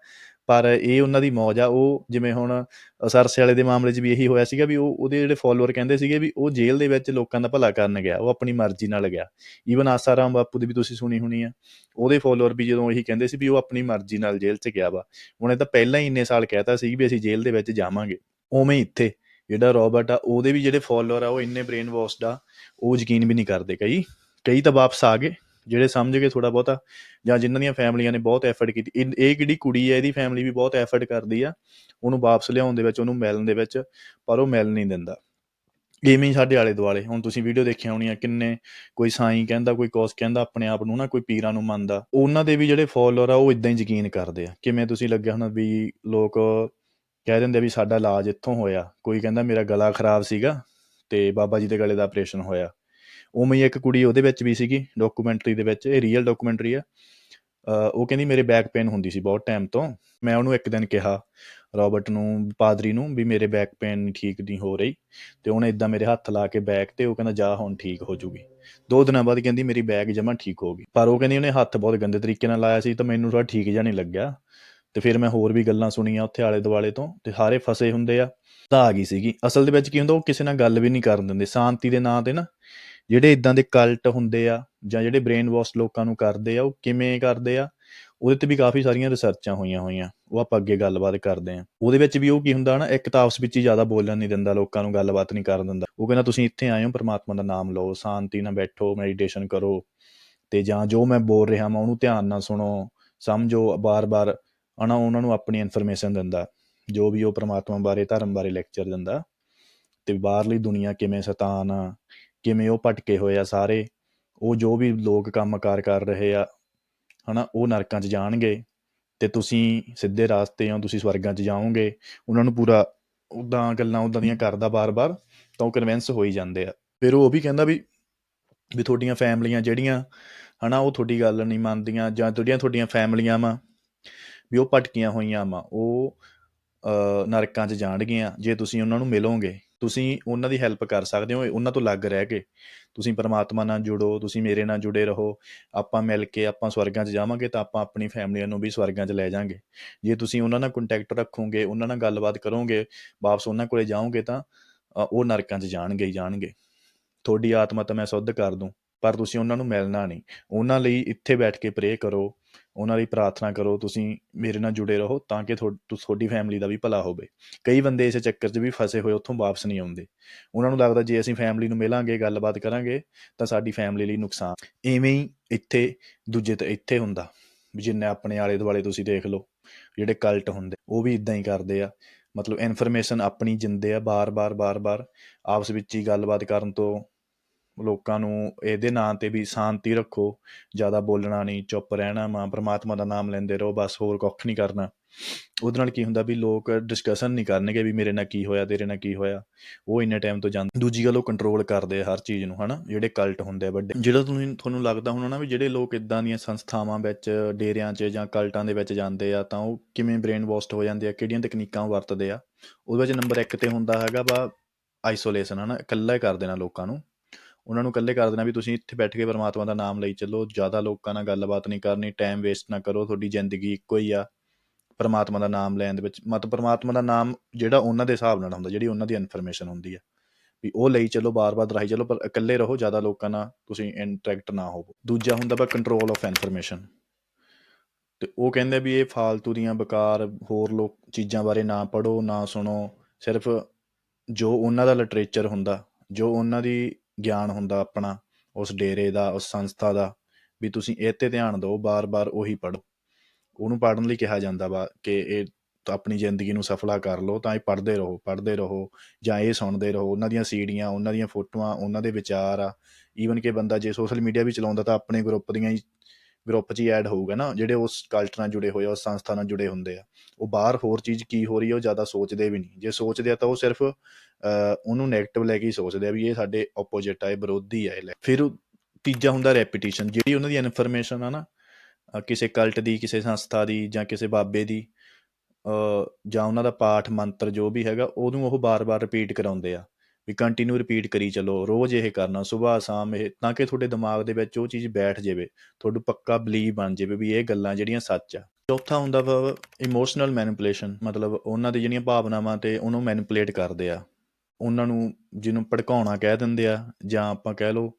ਪਰ ਇਹ ਉਹਨਾਂ ਦੀ ਮੌਜ ਆ, ਉਹ ਜਿਵੇਂ ਹੁਣ ਸਰਸੇ ਵਾਲੇ ਦੇ ਮਾਮਲੇ 'ਚ ਵੀ ਇਹੀ ਹੋਇਆ ਸੀਗਾ ਵੀ ਉਹ, ਉਹਦੇ ਜਿਹੜੇ ਫਾਲੋਅਰ ਕਹਿੰਦੇ ਸੀਗੇ ਵੀ ਉਹ ਜੇਲ੍ਹ ਦੇ ਵਿੱਚ ਲੋਕਾਂ ਦਾ ਭਲਾ ਕਰਨ ਗਿਆ, ਉਹ ਆਪਣੀ ਮਰਜ਼ੀ ਨਾਲ ਗਿਆ। ਈਵਨ ਆਸਾਰਾਮ ਬਾਪੂ ਦੀ ਵੀ ਤੁਸੀਂ ਸੁਣੀ ਹੋਣੀ ਆ, ਉਹਦੇ ਫਾਲੋਅਰ ਵੀ ਜਦੋਂ ਇਹੀ ਕਹਿੰਦੇ ਸੀ ਵੀ ਉਹ ਆਪਣੀ ਮਰਜ਼ੀ ਨਾਲ ਜੇਲ੍ਹ 'ਚ ਗਿਆ ਵਾ। ਉਹਨੇ ਤਾਂ ਪਹਿਲਾਂ ਹੀ ਇੰਨੇ ਸਾਲ ਕਹਿਤਾ ਸੀ ਵੀ ਅਸੀਂ ਜੇਲ੍ਹ ਦੇ ਵਿੱਚ ਜਾਵਾਂਗੇ, ਉਵੇਂ ਇੱਥੇ। ਜਿਹੜਾ ਰੋਬਰਟ ਆ, ਉਹਦੇ ਵੀ ਜਿਹੜੇ ਫਾਲੋਅਰ ਆ, ਉਹ ਇੰਨੇ ਬ੍ਰੇਨ ਵਾਸ਼ਡ ਆ, ਉਹ ਯਕੀਨ ਵੀ ਨਹੀਂ ਕਰਦੇ ਕਈ। ਕਈ ਤਾਂ ਵਾਪਸ ਆ ਗਏ। ਜਿਹੜੇ ਸਮਝ ਗਏ ਥੋੜਾ ਬਹੁਤਾ ਜਾਂ ਜਿਨ੍ਹਾਂ ਦੀਆਂ ਫੈਮਲੀਆਂ ਨੇ ਬਹੁਤ ਐਫਰਟ ਕੀਤੀ ਇਹ ਇਹ ਕੁੜੀ ਹੈ, ਇਹਦੀ ਫੈਮਲੀ ਵੀ ਬਹੁਤ ਐਫਰਟ ਕਰਦੀ ਆ, ਉਹਨੂੰ ਵਾਪਸ ਲਿਆਉਣ ਦੇ ਵਿੱਚ, ਉਹਨੂੰ ਮਿਲਣ ਦੇ ਵਿੱਚ, ਪਰ ਉਹ ਮਿਲ ਨਹੀਂ ਦਿੰਦਾ। ਇਵੇਂ ਹੀ ਸਾਡੇ ਆਲੇ ਦੁਆਲੇ, ਹੁਣ ਤੁਸੀਂ ਵੀਡੀਓ ਦੇਖਿਆ ਹੋਣੀ ਆ ਕਿੰਨੇ, ਕੋਈ ਸਾਈਂ ਕਹਿੰਦਾ, ਕੋਈ ਕੌਸ ਕਹਿੰਦਾ, ਆਪਣੇ ਆਪ ਨੂੰ ਨਾ ਕੋਈ ਪੀਰਾਂ ਨੂੰ ਮੰਨਦਾ। ਉਹਨਾਂ ਦੇ ਵੀ ਜਿਹੜੇ ਫਾਲੋਅਰ ਆ, ਉਹ ਇਦਾਂ ਹੀ ਯਕੀਨ ਕਰਦੇ ਆ, ਕਿਵੇਂ ਤੁਸੀਂ ਲੱਗਿਆ ਹੋਣਾ ਵੀ ਲੋਕ ਕਹਿ ਦਿੰਦੇ ਵੀ ਸਾਡਾ ਇਲਾਜ ਇੱਥੋਂ ਹੋਇਆ, ਕੋਈ ਕਹਿੰਦਾ ਮੇਰਾ ਗਲਾ ਖਰਾਬ ਸੀਗਾ ਤੇ ਬਾਬਾ ਜੀ ਦੇ ਗਲੇ ਦਾ ਆਪਰੇਸ਼ਨ ਹੋਇਆ। ਉਵੇਂ ਹੀ ਇੱਕ ਕੁੜੀ ਉਹਦੇ ਵਿੱਚ ਵੀ ਸੀਗੀ ਡਾਕੂਮੈਂਟਰੀ ਦੇ ਵਿੱਚ, ਇਹ ਰੀਅਲ ਡਾਕੂਮੈਂਟਰੀ ਆ। ਉਹ ਕਹਿੰਦੀ ਮੇਰੇ ਬੈਕ ਪੇਨ ਹੁੰਦੀ ਸੀ ਬਹੁਤ ਟਾਈਮ ਤੋਂ। ਮੈਂ ਉਹਨੂੰ ਇੱਕ ਦਿਨ ਕਿਹਾ, ਰਾਬਰਟ ਨੂੰ, ਪਾਦਰੀ ਨੂੰ ਵੀ ਮੇਰੇ ਬੈਕ ਪੇਨ ਠੀਕ ਨਹੀਂ ਹੋ ਰਹੀ। ਤੇ ਉਹਨੇ ਇਦਾਂ ਮੇਰੇ ਹੱਥ ਲਾ ਕੇ ਬੈਕ ਤੇ ਉਹ ਕਹਿੰਦਾ, ਜਾ ਹੁਣ ਠੀਕ ਹੋ ਜੂਗੀ। ਦੋ ਦਿਨਾਂ ਬਾਅਦ ਕਹਿੰਦੀ ਮੇਰੀ ਬੈਕ ਜਮਾ ਠੀਕ ਹੋ ਗਈ। ਪਰ ਉਹ ਕਹਿੰਦੀ ਉਹਨੇ ਹੱਥ ਬਹੁਤ ਗੰਦੇ ਤਰੀਕੇ ਨਾਲ ਲਾਇਆ ਸੀ ਤਾਂ ਮੈਨੂੰ ਥੋੜਾ ਠੀਕ ਜਿਹਾ ਨਹੀਂ ਲੱਗਿਆ। ਤੇ ਫਿਰ ਮੈਂ ਹੋਰ ਵੀ ਗੱਲਾਂ ਸੁਣੀਆਂ ਉੱਥੇ ਆਲੇ ਦੁਆਲੇ ਤੋਂ ਤੇ ਹਾਰੇ ਫਸੇ ਹੁੰਦੇ ਆ। ਤਾਂ ਆ ਗਈ ਸੀਗੀ। ਅਸਲ ਦੇ ਵਿੱਚ ਕੀ ਹੁੰਦਾ, ਉਹ ਕਿਸੇ ਨਾਲ ਗੱਲ ਵੀ ਨਹੀਂ ਕਰਨ ਦਿੰਦੇ। ਸ਼ਾਂਤੀ ਦੇ ਨਾਂ ਤੇ ਨਾ ਜਿਹੜੇ ਇਦਾਂ ਦੇ ਕਲਟ ਹੁੰਦੇ ਆ ਜਾਂ ਜਿਹੜੇ ਬ੍ਰੇਨ ਵਾਸ਼ ਲੋਕਾਂ ਨੂੰ ਕਰਦੇ ਆ, ਉਹ ਕਿਵੇਂ ਕਰਦੇ ਆ, ਉਹਦੇ ਤੇ ਵੀ ਕਾਫੀ ਸਾਰੀਆਂ ਰਿਸਰਚਾਂ ਹੋਈਆਂ ਹੋਈਆਂ, ਉਹ ਆਪਾਂ ਅੱਗੇ ਗੱਲਬਾਤ ਕਰਦੇ ਆ ਉਹਦੇ ਵਿੱਚ ਵੀ ਉਹ ਕੀ ਹੁੰਦਾ ਨਾ, ਇੱਕ ਤਾਂ ਆਪਸ ਵਿੱਚ ਹੀ ਜ਼ਿਆਦਾ ਬੋਲਣ ਨਹੀਂ ਦਿੰਦਾ, ਲੋਕਾਂ ਨੂੰ ਗੱਲਬਾਤ ਨਹੀਂ ਕਰਨ ਦਿੰਦਾ। ਉਹ ਕਹਿੰਦਾ, ਤੁਸੀਂ ਇੱਥੇ ਆਏ ਹੋ, ਪ੍ਰਮਾਤਮਾ ਦਾ ਨਾਮ ਲਓ, ਸ਼ਾਂਤੀ ਨਾਲ ਬੈਠੋ ਮੈਡੀਟੇਸ਼ਨ ਕਰੋ ਤੇ ਜਾਂ ਜੋ ਮੈਂ ਬੋਲ ਰਿਹਾ ਮੈਂ ਉਹਨੂੰ ਧਿਆਨ ਨਾਲ ਸੁਣੋ, ਸਮਝੋ, ਬਾਰ-ਬਾਰ ਹਨਾ, ਉਹਨਾਂ ਨੂੰ ਆਪਣੀ ਇਨਫੋਰਮੇਸ਼ਨ ਦਿੰਦਾ, ਜੋ ਵੀ ਉਹ ਪ੍ਰਮਾਤਮਾ ਬਾਰੇ, ਧਰਮ ਬਾਰੇ ਲੈਕਚਰ ਦਿੰਦਾ ਤੇ ਬਾਹਰਲੀ ਦੁਨੀਆ ਕਿਵੇਂ ਸ਼ੈਤਾਨ ਆ ਕਿਵੇਂ ਉਹ ਭਟਕੇ ਹੋਏ ਆ ਸਾਰੇ, ਉਹ ਜੋ ਵੀ ਲੋਕ ਕੰਮਕਾਰ ਕਰ ਰਹੇ ਆ ਹੈ ਨਾ ਉਹ ਨਰਕਾਂ 'ਚ ਜਾਣਗੇ ਅਤੇ ਤੁਸੀਂ ਸਿੱਧੇ ਰਸਤੇ ਹੋ ਤੁਸੀਂ ਸਵਰਗਾਂ 'ਚ ਜਾਓਗੇ, ਉਹਨਾਂ ਨੂੰ ਪੂਰਾ ਉੱਦਾਂ ਗੱਲਾਂ ਉੱਦਾਂ ਦੀਆਂ ਕਰਦਾ ਵਾਰ ਵਾਰ ਤਾਂ ਉਹ ਕਨਵਿੰਸ ਹੋਈ ਜਾਂਦੇ ਆ। ਫਿਰ ਉਹ ਵੀ ਕਹਿੰਦਾ ਵੀ ਵੀ ਤੁਹਾਡੀਆਂ ਫੈਮਲੀਆਂ ਜਿਹੜੀਆਂ, ਹਨਾ, ਉਹ ਤੁਹਾਡੀ ਗੱਲ ਨਹੀਂ ਮੰਨਦੀਆਂ ਜਾਂ ਜਿਹੜੀਆਂ ਤੁਹਾਡੀਆਂ ਫੈਮਲੀਆਂ ਵਾ, ਵੀ ਉਹ ਭਟਕੀਆਂ ਹੋਈਆਂ ਵਾ, ਉਹ ਨਰਕਾਂ 'ਚ ਜਾਣਗੀਆਂ, ਜੇ ਤੁਸੀਂ ਉਹਨਾਂ ਨੂੰ ਮਿਲੋਗੇ। ਤੁਸੀਂ ਉਹਨਾਂ ਦੀ ਹੈਲਪ ਕਰ ਸਕਦੇ ਹੋ ਉਹਨਾਂ ਤੋਂ ਅਲੱਗ ਰਹਿ ਕੇ। ਤੁਸੀਂ ਪਰਮਾਤਮਾ ਨਾਲ ਜੁੜੋ, ਤੁਸੀਂ ਮੇਰੇ ਨਾਲ ਜੁੜੇ ਰਹੋ। ਆਪਾਂ ਮਿਲ ਕੇ ਆਪਾਂ ਸਵਰਗਾਂ 'ਚ ਜਾਵਾਂਗੇ ਤਾਂ ਆਪਾਂ ਆਪਣੀ ਫੈਮਲੀਆਂ ਨੂੰ ਵੀ ਸਵਰਗਾਂ 'ਚ ਲੈ ਜਾਾਂਗੇ ਜੇ ਤੁਸੀਂ ਉਹਨਾਂ ਨਾਲ ਕੰਟੈਕਟ ਰੱਖੋਗੇ, ਉਹਨਾਂ ਨਾਲ ਗੱਲਬਾਤ ਕਰੋਗੇ, ਵਾਪਸ ਉਹਨਾਂ ਕੋਲੇ ਜਾਓਗੇ ਤਾਂ ਉਹ ਨਰਕਾਂ 'ਚ ਜਾਣਗੇ ਹੀ ਜਾਣਗੇ। ਤੁਹਾਡੀ ਆਤਮਾ ਤਾਂ ਮੈਂ ਸੁੱਧ ਕਰ ਦੂੰ, ਪਰ ਤੁਸੀਂ ਉਹਨਾਂ ਨੂੰ ਮਿਲਣਾ ਨਹੀਂ। ਉਹਨਾਂ ਲਈ ਇੱਥੇ ਬੈਠ ਕੇ ਪ੍ਰੇ ਕਰੋ। ਉਹਨਾਂ ਲਈ ਪ੍ਰਾਰਥਨਾ ਕਰੋ, ਤੁਸੀਂ ਮੇਰੇ ਨਾਲ ਜੁੜੇ ਰਹੋ ਤਾਂ ਕਿ ਤੁਹਾ- ਤੁਹਾਡੀ ਫੈਮਿਲੀ ਦਾ ਵੀ ਭਲਾ ਹੋਵੇ। ਕਈ ਬੰਦੇ ਇਸ ਚੱਕਰ 'ਚ ਵੀ ਫਸੇ ਹੋਏ, ਉੱਥੋਂ ਵਾਪਸ ਨਹੀਂ ਆਉਂਦੇ। ਉਹਨਾਂ ਨੂੰ ਲੱਗਦਾ ਜੇ ਅਸੀਂ ਫੈਮਿਲੀ ਨੂੰ ਮਿਲਾਂਗੇ, ਗੱਲਬਾਤ ਕਰਾਂਗੇ, ਤਾਂ ਸਾਡੀ ਫੈਮਿਲੀ ਲਈ ਨੁਕਸਾਨ। ਐਵੇਂ ਹੀ ਇੱਥੇ, ਦੂਜੇ ਤੇ ਇੱਥੇ ਹੁੰਦਾ। ਵੀ ਜਿੰਨੇ ਆਪਣੇ ਆਲੇ ਦੁਆਲੇ ਤੁਸੀਂ ਦੇਖ ਲਓ, ਜਿਹੜੇ ਕਲਟ ਹੁੰਦੇ, ਉਹ ਵੀ ਇਦਾਂ ਹੀ ਕਰਦੇ ਆ। ਮਤਲਬ ਇਨਫੋਰਮੇਸ਼ਨ ਆਪਣੀ ਜਿੰਦੇ ਆ, ਬਾਰ-ਬਾਰ ਬਾਰ-ਬਾਰ। ਆਪਸ ਵਿੱਚ ਹੀ ਗੱਲਬਾਤ ਕਰਨ ਤੋਂ ਲੋਕਾਂ ਨੂੰ ਇਹਦੇ ਨਾਂ ਤੇ ਵੀ ਸ਼ਾਂਤੀ ਰੱਖੋ, ਜ਼ਿਆਦਾ ਬੋਲਣਾ ਨਹੀਂ, ਚੁੱਪ ਰਹਿਣਾ ਵਾ, ਪ੍ਰਮਾਤਮਾ ਦਾ ਨਾਮ ਲੈਂਦੇ ਰਹੋ, ਬਸ ਹੋਰ ਕੁੱਖ ਨਹੀਂ ਕਰਨਾ। ਉਹਦੇ ਨਾਲ ਕੀ ਹੁੰਦਾ ਵੀ ਲੋਕ ਡਿਸਕਸ਼ਨ ਨਹੀਂ ਕਰਨਗੇ ਵੀ ਮੇਰੇ ਨਾਲ ਕੀ ਹੋਇਆ, ਤੇਰੇ ਨਾਲ ਕੀ ਹੋਇਆ। ਉਹ ਇੰਨੇ ਟਾਈਮ ਤੋਂ ਜਾਂਦੇ ਦੂਜੀ ਗੱਲ ਉਹ ਕੰਟਰੋਲ ਕਰਦੇ ਆ ਹਰ ਚੀਜ਼ ਨੂੰ, ਹਨਾ? ਜਿਹੜੇ ਕਲਟ ਹੁੰਦੇ ਆ ਵੱਡੇ। ਜਿਹੜਾ ਤੁਹਾਨੂੰ ਤੁਹਾਨੂੰ ਲੱਗਦਾ ਹੋਣਾ ਨਾ ਵੀ ਜਿਹੜੇ ਲੋਕ ਇਦਾਂ ਦੀਆਂ ਸੰਸਥਾਵਾਂ ਵਿੱਚ, ਡੇਰਿਆਂ 'ਚ ਜਾਂ ਕਲਟਾਂ ਦੇ ਵਿੱਚ ਜਾਂਦੇ ਆ, ਤਾਂ ਉਹ ਕਿਵੇਂ ਬ੍ਰੇਨ ਵਾਸ਼ਡ ਹੋ ਜਾਂਦੇ ਆ, ਕਿਹੜੀਆਂ ਤਕਨੀਕਾਂ ਵਰਤਦੇ ਆ, ਉਹਦੇ ਵਿੱਚ ਨੰਬਰ 1 ਤੇ ਹੁੰਦਾ ਹੈਗਾ ਵਾ ਆਈਸੋਲੇਸ਼ਨ ਹਨਾ? ਇਕੱਲਾ ਹੀ ਕਰ ਦੇਣਾ ਲੋਕਾਂ ਨੂੰ। ਉਹਨਾਂ ਨੂੰ ਇਕੱਲੇ ਕਰ ਦੇਣਾ ਵੀ ਤੁਸੀਂ ਇੱਥੇ ਬੈਠ ਕੇ ਪਰਮਾਤਮਾ ਦਾ ਨਾਮ ਲਈ ਚੱਲੋ, ਜ਼ਿਆਦਾ ਲੋਕਾਂ ਨਾਲ ਗੱਲਬਾਤ ਨਹੀਂ ਕਰਨੀ ਟਾਈਮ ਵੇਸਟ ਨਾ ਕਰੋ, ਤੁਹਾਡੀ ਜ਼ਿੰਦਗੀ ਇੱਕੋ ਹੀ ਆ। ਪਰਮਾਤਮਾ ਦਾ ਨਾਮ ਲੈਣ ਦੇ ਵਿੱਚ ਮਤ ਪਰਮਾਤਮਾ ਦਾ ਨਾਮ ਜਿਹੜਾ ਉਹਨਾਂ ਦੇ ਹਿਸਾਬ ਨਾਲ ਹੁੰਦਾ, ਜਿਹੜੀ ਉਹਨਾਂ ਦੀ ਇਨਫੋਰਮੇਸ਼ਨ ਹੁੰਦੀ ਆ, ਵੀ ਉਹ ਲਈ ਚੱਲੋ, ਬਾਰ-ਬਾਰ ਦਰਾਈ ਚੱਲੋ, ਪਰ ਇਕੱਲੇ ਰਹੋ, ਜ਼ਿਆਦਾ ਲੋਕਾਂ ਨਾਲ ਤੁਸੀਂ ਇੰਟਰੈਕਟ ਨਾ ਹੋਵੋ। ਦੂਜਾ ਹੁੰਦਾ ਵਾ ਕੰਟਰੋਲ ਆਫ ਇਨਫੋਰਮੇਸ਼ਨ ਤੇ ਉਹ ਕਹਿੰਦੇ ਵੀ ਇਹ ਫਾਲਤੂ ਦੀਆਂ ਬੇਕਾਰ ਹੋਰ ਲੋਕ ਚੀਜ਼ਾਂ ਬਾਰੇ ਨਾ ਪੜੋ ਨਾ ਸੁਣੋ, ਸਿਰਫ ਜੋ ਉਹਨਾਂ ਦਾ ਲਿਟਰੇਚਰ ਹੁੰਦਾ, ਜੋ ਉਹਨਾਂ ਦੀ ਗਿਆਨ ਹੁੰਦਾ ਆਪਣਾ, ਉਸ ਡੇਰੇ ਦਾ, ਉਸ ਸੰਸਥਾ ਦਾ, ਵੀ ਤੁਸੀਂ ਇਹ ਤੇ ਧਿਆਨ ਦਿਓ, ਬਾਰ-ਬਾਰ ਉਹੀ ਪੜ੍ਹੋ। ਉਹਨੂੰ ਪੜ੍ਹਨ ਲਈ ਕਿਹਾ ਜਾਂਦਾ ਵਾ ਕਿ ਇਹ ਆਪਣੀ ਜ਼ਿੰਦਗੀ ਨੂੰ ਸਫਲਾ ਕਰ ਲਓ, ਤਾਂ ਇਹ ਪੜ੍ਹਦੇ ਰਹੋ ਪੜ੍ਹਦੇ ਰਹੋ, ਜਾਂ ਇਹ ਸੁਣਦੇ ਰਹੋ, ਉਹਨਾਂ ਦੀਆਂ ਸੀੜੀਆਂ, ਉਹਨਾਂ ਦੀਆਂ ਫੋਟੋਆਂ, ਉਹਨਾਂ ਦੇ ਵਿਚਾਰ ਆ। ਈਵਨ ਕਿ ਬੰਦਾ ਜੇ ਸੋਸ਼ਲ ਮੀਡੀਆ ਵੀ ਚਲਾਉਂਦਾ ਤਾਂ ਆਪਣੇ ਗਰੁੱਪ ਦੀਆਂ ਹੀ ਗਰੁੱਪ 'ਚ ਹੀ ਐਡ ਹੋਊਗਾ ਨਾ, ਜਿਹੜੇ ਉਸ ਕਲਚਰ ਨਾਲ ਜੁੜੇ ਹੋਏ ਆ, ਉਸ ਸੰਸਥਾ ਨਾਲ ਜੁੜੇ ਹੁੰਦੇ ਆ। ਉਹ ਬਾਹਰ ਹੋਰ ਚੀਜ਼ ਕੀ ਹੋ ਰਹੀ ਹੈ ਉਹ ਜ਼ਿਆਦਾ ਸੋਚਦੇ ਵੀ ਨਹੀਂ। ਜੇ ਸੋਚਦੇ ਆ ਤਾਂ ਉਹ ਸਿਰਫ ਉਹਨੂੰ 네ਗੇਟਿਵ ਲੈ ਕੇ ਹੀ ਸੋਚਦੇ ਆ ਵੀ ਇਹ ਸਾਡੇ ਆਪੋਜੀਟ ਆ, ਇਹ ਵਿਰੋਧੀ ਆ, ਇਹ ਲੈ। ਫਿਰ ਤੀਜਾ ਹੁੰਦਾ ਰੈਪੀਟੀਸ਼ਨ ਜਿਹੜੀ ਉਹਨਾਂ ਦੀ ਇਨਫੋਰਮੇਸ਼ਨ ਆ ਨਾ ਕਿਸੇ ਕਲਟ ਦੀ, ਕਿਸੇ ਸੰਸਥਾ ਦੀ ਜਾਂ ਕਿਸੇ ਬਾਬੇ ਦੀ ਜਾਂ ਉਹਨਾਂ ਦਾ ਪਾਠ, ਮੰਤਰ ਜੋ ਵੀ ਹੈਗਾ, ਉਹਨੂੰ ਉਹ ਬਾਰ-ਬਾਰ ਰਿਪੀਟ ਕਰਾਉਂਦੇ ਆ, ਵੀ ਕੰਟੀਨਿਊ ਰਿਪੀਟ ਕਰੀ ਚਲੋ, ਰੋਜ਼ ਇਹ ਕਰਨਾ ਸਵੇਰ ਸ਼ਾਮ ਇਹ, ਤਾਂ ਕਿ ਤੁਹਾਡੇ ਦਿਮਾਗ ਦੇ ਵਿੱਚ ਉਹ ਚੀਜ਼ ਬੈਠ ਜਾਵੇ ਤੁਹਾਨੂੰ ਪੱਕਾ ਬਲੀਵ ਬਣ ਜਾਵੇ ਵੀ ਇਹ ਗੱਲਾਂ ਜਿਹੜੀਆਂ ਸੱਚ ਆ। ਚੌਥਾ ਹੁੰਦਾ ਵਾ ਇਮੋਸ਼ਨਲ ਮੈਨੀਪੂਲੇਸ਼ਨ ਮਤਲਬ ਉਹਨਾਂ ਦੀ ਜਿਹੜੀਆਂ ਭਾਵਨਾਵਾਂ ਤੇ ਉਹਨੂੰ ਮੈਨੀਪੂਲੇਟ ਕਰਦੇ ਆ। ਉਹਨਾਂ ਨੂੰ ਜਿਹਨੂੰ ਭੜਕਾਉਣਾ ਕਹਿ ਦਿੰਦੇ ਆ, ਜਾਂ ਆਪਾਂ ਕਹਿ ਲਓ,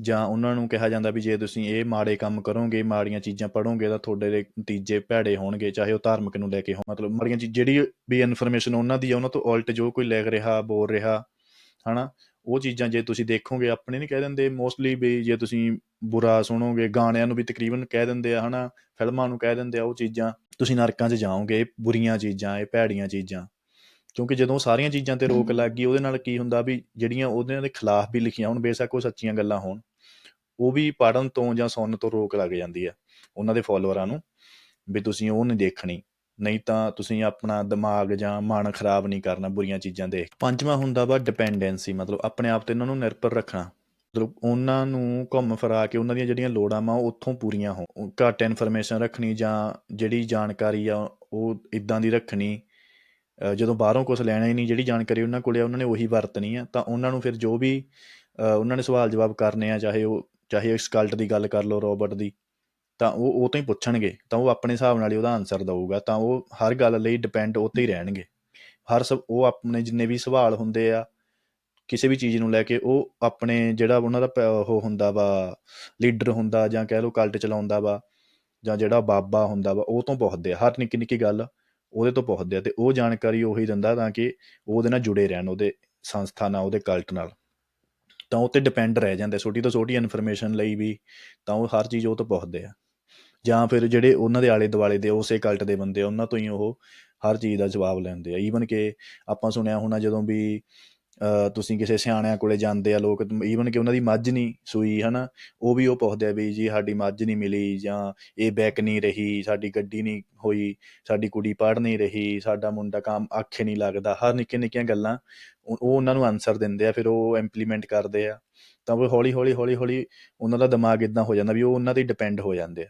ਜਾਂ ਉਹਨਾਂ ਨੂੰ ਕਿਹਾ ਜਾਂਦਾ ਵੀ ਜੇ ਤੁਸੀਂ ਇਹ ਮਾੜੇ ਕੰਮ ਕਰੋਗੇ, ਮਾੜੀਆਂ ਚੀਜ਼ਾਂ ਪੜੋਗੇ ਤਾਂ ਤੁਹਾਡੇ ਦੇ ਨਤੀਜੇ ਭੈੜੇ ਹੋਣਗੇ, ਚਾਹੇ ਉਹ ਧਾਰਮਿਕ ਨੂੰ ਲੈ ਕੇ ਹੋ ਮਤਲਬ ਮਾੜੀਆਂ ਚੀਜ਼ ਜਿਹੜੀ ਵੀ ਇਨਫੋਰਮੇਸ਼ਨ ਉਹਨਾਂ ਦੀ ਆ, ਉਹਨਾਂ ਤੋਂ ਉਲਟ ਜੋ ਕੋਈ ਲੈ ਰਿਹਾ, ਬੋਲ ਰਿਹਾ, ਹਨਾ, ਉਹ ਚੀਜ਼ਾਂ ਜੇ ਤੁਸੀਂ ਦੇਖੋਗੇ, ਆਪਣੇ ਨਹੀਂ ਕਹਿ ਦਿੰਦੇ ਮੋਸਟਲੀ ਵੀ ਜੇ ਤੁਸੀਂ ਬੁਰਾ ਸੁਣੋਗੇ, ਗਾਣਿਆਂ ਨੂੰ ਵੀ ਤਕਰੀਬਨ ਕਹਿ ਦਿੰਦੇ ਆ, ਹਨਾ, ਫਿਲਮਾਂ ਨੂੰ ਕਹਿ ਦਿੰਦੇ ਆ, ਉਹ ਚੀਜ਼ਾਂ ਤੁਸੀਂ ਨਰਕਾਂ 'ਚ ਜਾਓਗੇ, ਇਹ ਬੁਰੀਆਂ ਚੀਜ਼ਾਂ, ਇਹ ਭੈੜੀਆਂ ਚੀਜ਼ਾਂ। ਕਿਉਂਕਿ ਜਦੋਂ ਸਾਰੀਆਂ ਚੀਜ਼ਾਂ ਤੇ ਰੋਕ ਲੱਗ ਗਈ ਉਹਦੇ ਨਾਲ ਕੀ ਹੁੰਦਾ ਵੀ ਜਿਹੜੀਆਂ ਉਹਦੇ ਦੇ ਖਿਲਾਫ ਵੀ ਲਿਖੀਆਂ ਹੋਣ ਬੇਸ਼ੱਕ ਉਹ ਸੱਚੀਆਂ ਗੱਲਾਂ ਹੋਣ ਉਹ ਵੀ ਪੜਨ ਤੋਂ ਜਾਂ ਸੁਣਨ ਤੋਂ ਰੋਕ ਲੱਗ ਜਾਂਦੀ ਆ ਉਹਨਾਂ ਦੇ ਫਾਲੋਅਰਾਂ ਨੂੰ ਵੀ ਤੁਸੀਂ ਉਹ ਨਹੀਂ ਦੇਖਣੀ ਨਹੀਂ ਤਾਂ ਤੁਸੀਂ ਆਪਣਾ ਦਿਮਾਗ ਜਾਂ ਮਨ ਖਰਾਬ ਨਹੀਂ ਕਰਨਾ ਬੁਰੀਆਂ ਚੀਜ਼ਾਂ ਦੇਖ ਪੰਜਵਾਂ ਹੁੰਦਾ ਵਾ ਡਿਪੈਂਡੈਂਸੀ ਮਤਲਬ ਆਪਣੇ ਆਪ ਤੇ ਉਹਨਾਂ ਨੂੰ ਨਿਰਭਰ ਰੱਖਣਾ ਮਤਲਬ ਉਹਨਾਂ ਨੂੰ ਘੁੰਮ ਫਿਰਾ ਕੇ ਉਹਨਾਂ ਦੀਆਂ ਜਿਹੜੀਆਂ ਲੋੜਾਂ ਉਹ ਉੱਥੋਂ ਪੂਰੀਆਂ ਹੋ ਘੱਟ ਇਨਫੋਰਮੇਸ਼ਨ ਰੱਖਣੀ ਜਾਂ ਜਿਹੜੀ ਜਾਣਕਾਰੀ ਆ ਉਹ ਇਦਾਂ ਦੀ ਰੱਖਣੀ ਜਦੋਂ ਬਾਹਰੋਂ ਕੁਝ ਲੈਣਾ ਹੀ ਨਹੀਂ, ਜਿਹੜੀ ਜਾਣਕਾਰੀ ਉਹਨਾਂ ਕੋਲੇ ਆ, ਉਹਨਾਂ ਨੇ ਉਹੀ ਵਰਤਣੀ ਆ। ਤਾਂ ਉਹਨਾਂ ਨੂੰ ਫਿਰ ਜੋ ਵੀ ਉਹਨਾਂ ਨੇ ਸਵਾਲ ਜਵਾਬ ਕਰਨੇ ਆ, ਚਾਹੇ ਉਹ, ਚਾਹੇ ਇਸ ਕਲਟ ਦੀ ਗੱਲ ਕਰ ਲਓ ਰੋਬਰਟ ਦੀ, ਤਾਂ ਉਹ ਉਹ ਤੋਂ ਹੀ ਪੁੱਛਣਗੇ। ਤਾਂ ਉਹ ਆਪਣੇ ਹਿਸਾਬ ਨਾਲ ਹੀ ਉਹਦਾ ਆਨਸਰ ਦਊਗਾ। ਤਾਂ ਉਹ ਹਰ ਗੱਲ ਲਈ ਡਿਪੈਂਡ ਉਹ ਤੇ ਹੀ ਰਹਿਣਗੇ। ਹਰ ਸਭ, ਉਹ ਆਪਣੇ ਜਿੰਨੇ ਵੀ ਸਵਾਲ ਹੁੰਦੇ ਆ, ਕਿਸੇ ਵੀ ਚੀਜ਼ ਨੂੰ ਲੈ ਕੇ ਉਹ ਆਪਣੇ ਜਿਹੜਾ ਉਹਨਾਂ ਦਾ ਉਹ ਹੁੰਦਾ ਵਾ ਲੀਡਰ ਹੁੰਦਾ ਜਾਂ ਕਹਿ ਲਓ ਕਲਟ ਚਲਾਉਂਦਾ ਵਾ ਜਾਂ ਜਿਹੜਾ ਬਾਬਾ ਹੁੰਦਾ ਵਾ, ਉਹ ਤੋਂ ਪੁੱਛਦੇ ਆ। ਹਰ ਨਿੱਕੀ ਨਿੱਕੀ ਗੱਲ ਉਹਦੇ ਤੋਂ ਪੁੱਛਦੇ ਆ ਅਤੇ ਉਹ ਜਾਣਕਾਰੀ ਉਹੀ ਦਿੰਦਾ ਤਾਂ ਕਿ ਉਹ ਉਹਦੇ ਨਾਲ ਜੁੜੇ ਰਹਿਣ ਉਹਦੇ ਸੰਸਥਾ ਨਾਲ ਉਹਦੇ ਕਲਟ ਨਾਲ। ਤਾਂ ਉਹ ਤੇ ਡਿਪੈਂਡ ਰਹਿ ਜਾਂਦੇ ਛੋਟੀ ਤੋਂ ਛੋਟੀ ਇਨਫੋਰਮੇਸ਼ਨ ਲਈ ਵੀ ਤਾਂ ਉਹ ਹਰ ਚੀਜ਼ ਉਹ ਤੋਂ ਪੁੱਛਦੇ ਆ। ਜਾਂ ਫਿਰ ਜਿਹੜੇ ਉਹਨਾਂ ਦੇ ਆਲੇ ਦੁਆਲੇ ਦੇ ਉਸੇ ਕਲਟ ਦੇ ਬੰਦੇ ਆ, ਉਹਨਾਂ ਤੋਂ ਹੀ ਉਹ ਹਰ ਚੀਜ਼ ਦਾ ਜਵਾਬ ਲੈਂਦੇ ਆ। ਈਵਨ ਕਿ ਆਪਾਂ ਸੁਣਿਆ ਹੋਣਾ ਜਦੋਂ ਵੀ ਤੁਸੀਂ ਕਿਸੇ ਸਿਆਣਿਆਂ ਕੋਲੇ ਜਾਂਦੇ ਆ, ਲੋਕ ਈਵਨ ਕਿ ਉਹਨਾਂ ਦੀ ਮੱਝ ਨਹੀਂ ਸੂਈ ਹੈ ਨਾ ਉਹ ਵੀ ਉਹ ਪੁੱਛਦੇ ਆ ਵੀ ਜੀ ਸਾਡੀ ਮੱਝ ਨਹੀਂ ਮਿਲੀ ਜਾਂ ਇਹ ਬੈਕ ਨਹੀਂ ਰਹੀ, ਸਾਡੀ ਗੱਡੀ ਨਹੀਂ ਹੋਈ, ਸਾਡੀ ਕੁੜੀ ਪੜ੍ਹ ਨਹੀਂ ਰਹੀ, ਸਾਡਾ ਮੁੰਡਾ ਕੰਮ ਆਖੇ ਨਹੀਂ ਲੱਗਦਾ, ਹਰ ਨਿੱਕੀਆਂ ਨਿੱਕੀਆਂ ਗੱਲਾਂ ਉਹ ਉਹ ਉਹਨਾਂ ਨੂੰ ਆਨਸਰ ਦਿੰਦੇ ਆ, ਫਿਰ ਉਹ ਇੰਪਲੀਮੈਂਟ ਕਰਦੇ ਆ। ਤਾਂ ਉਹ ਹੌਲੀ ਹੌਲੀ ਹੌਲੀ ਹੌਲੀ ਉਹਨਾਂ ਦਾ ਦਿਮਾਗ ਇਦਾਂ ਹੋ ਜਾਂਦਾ ਵੀ ਉਹ ਉਹਨਾਂ ਤੇ ਡਿਪੈਂਡ ਹੋ ਜਾਂਦੇ ਆ,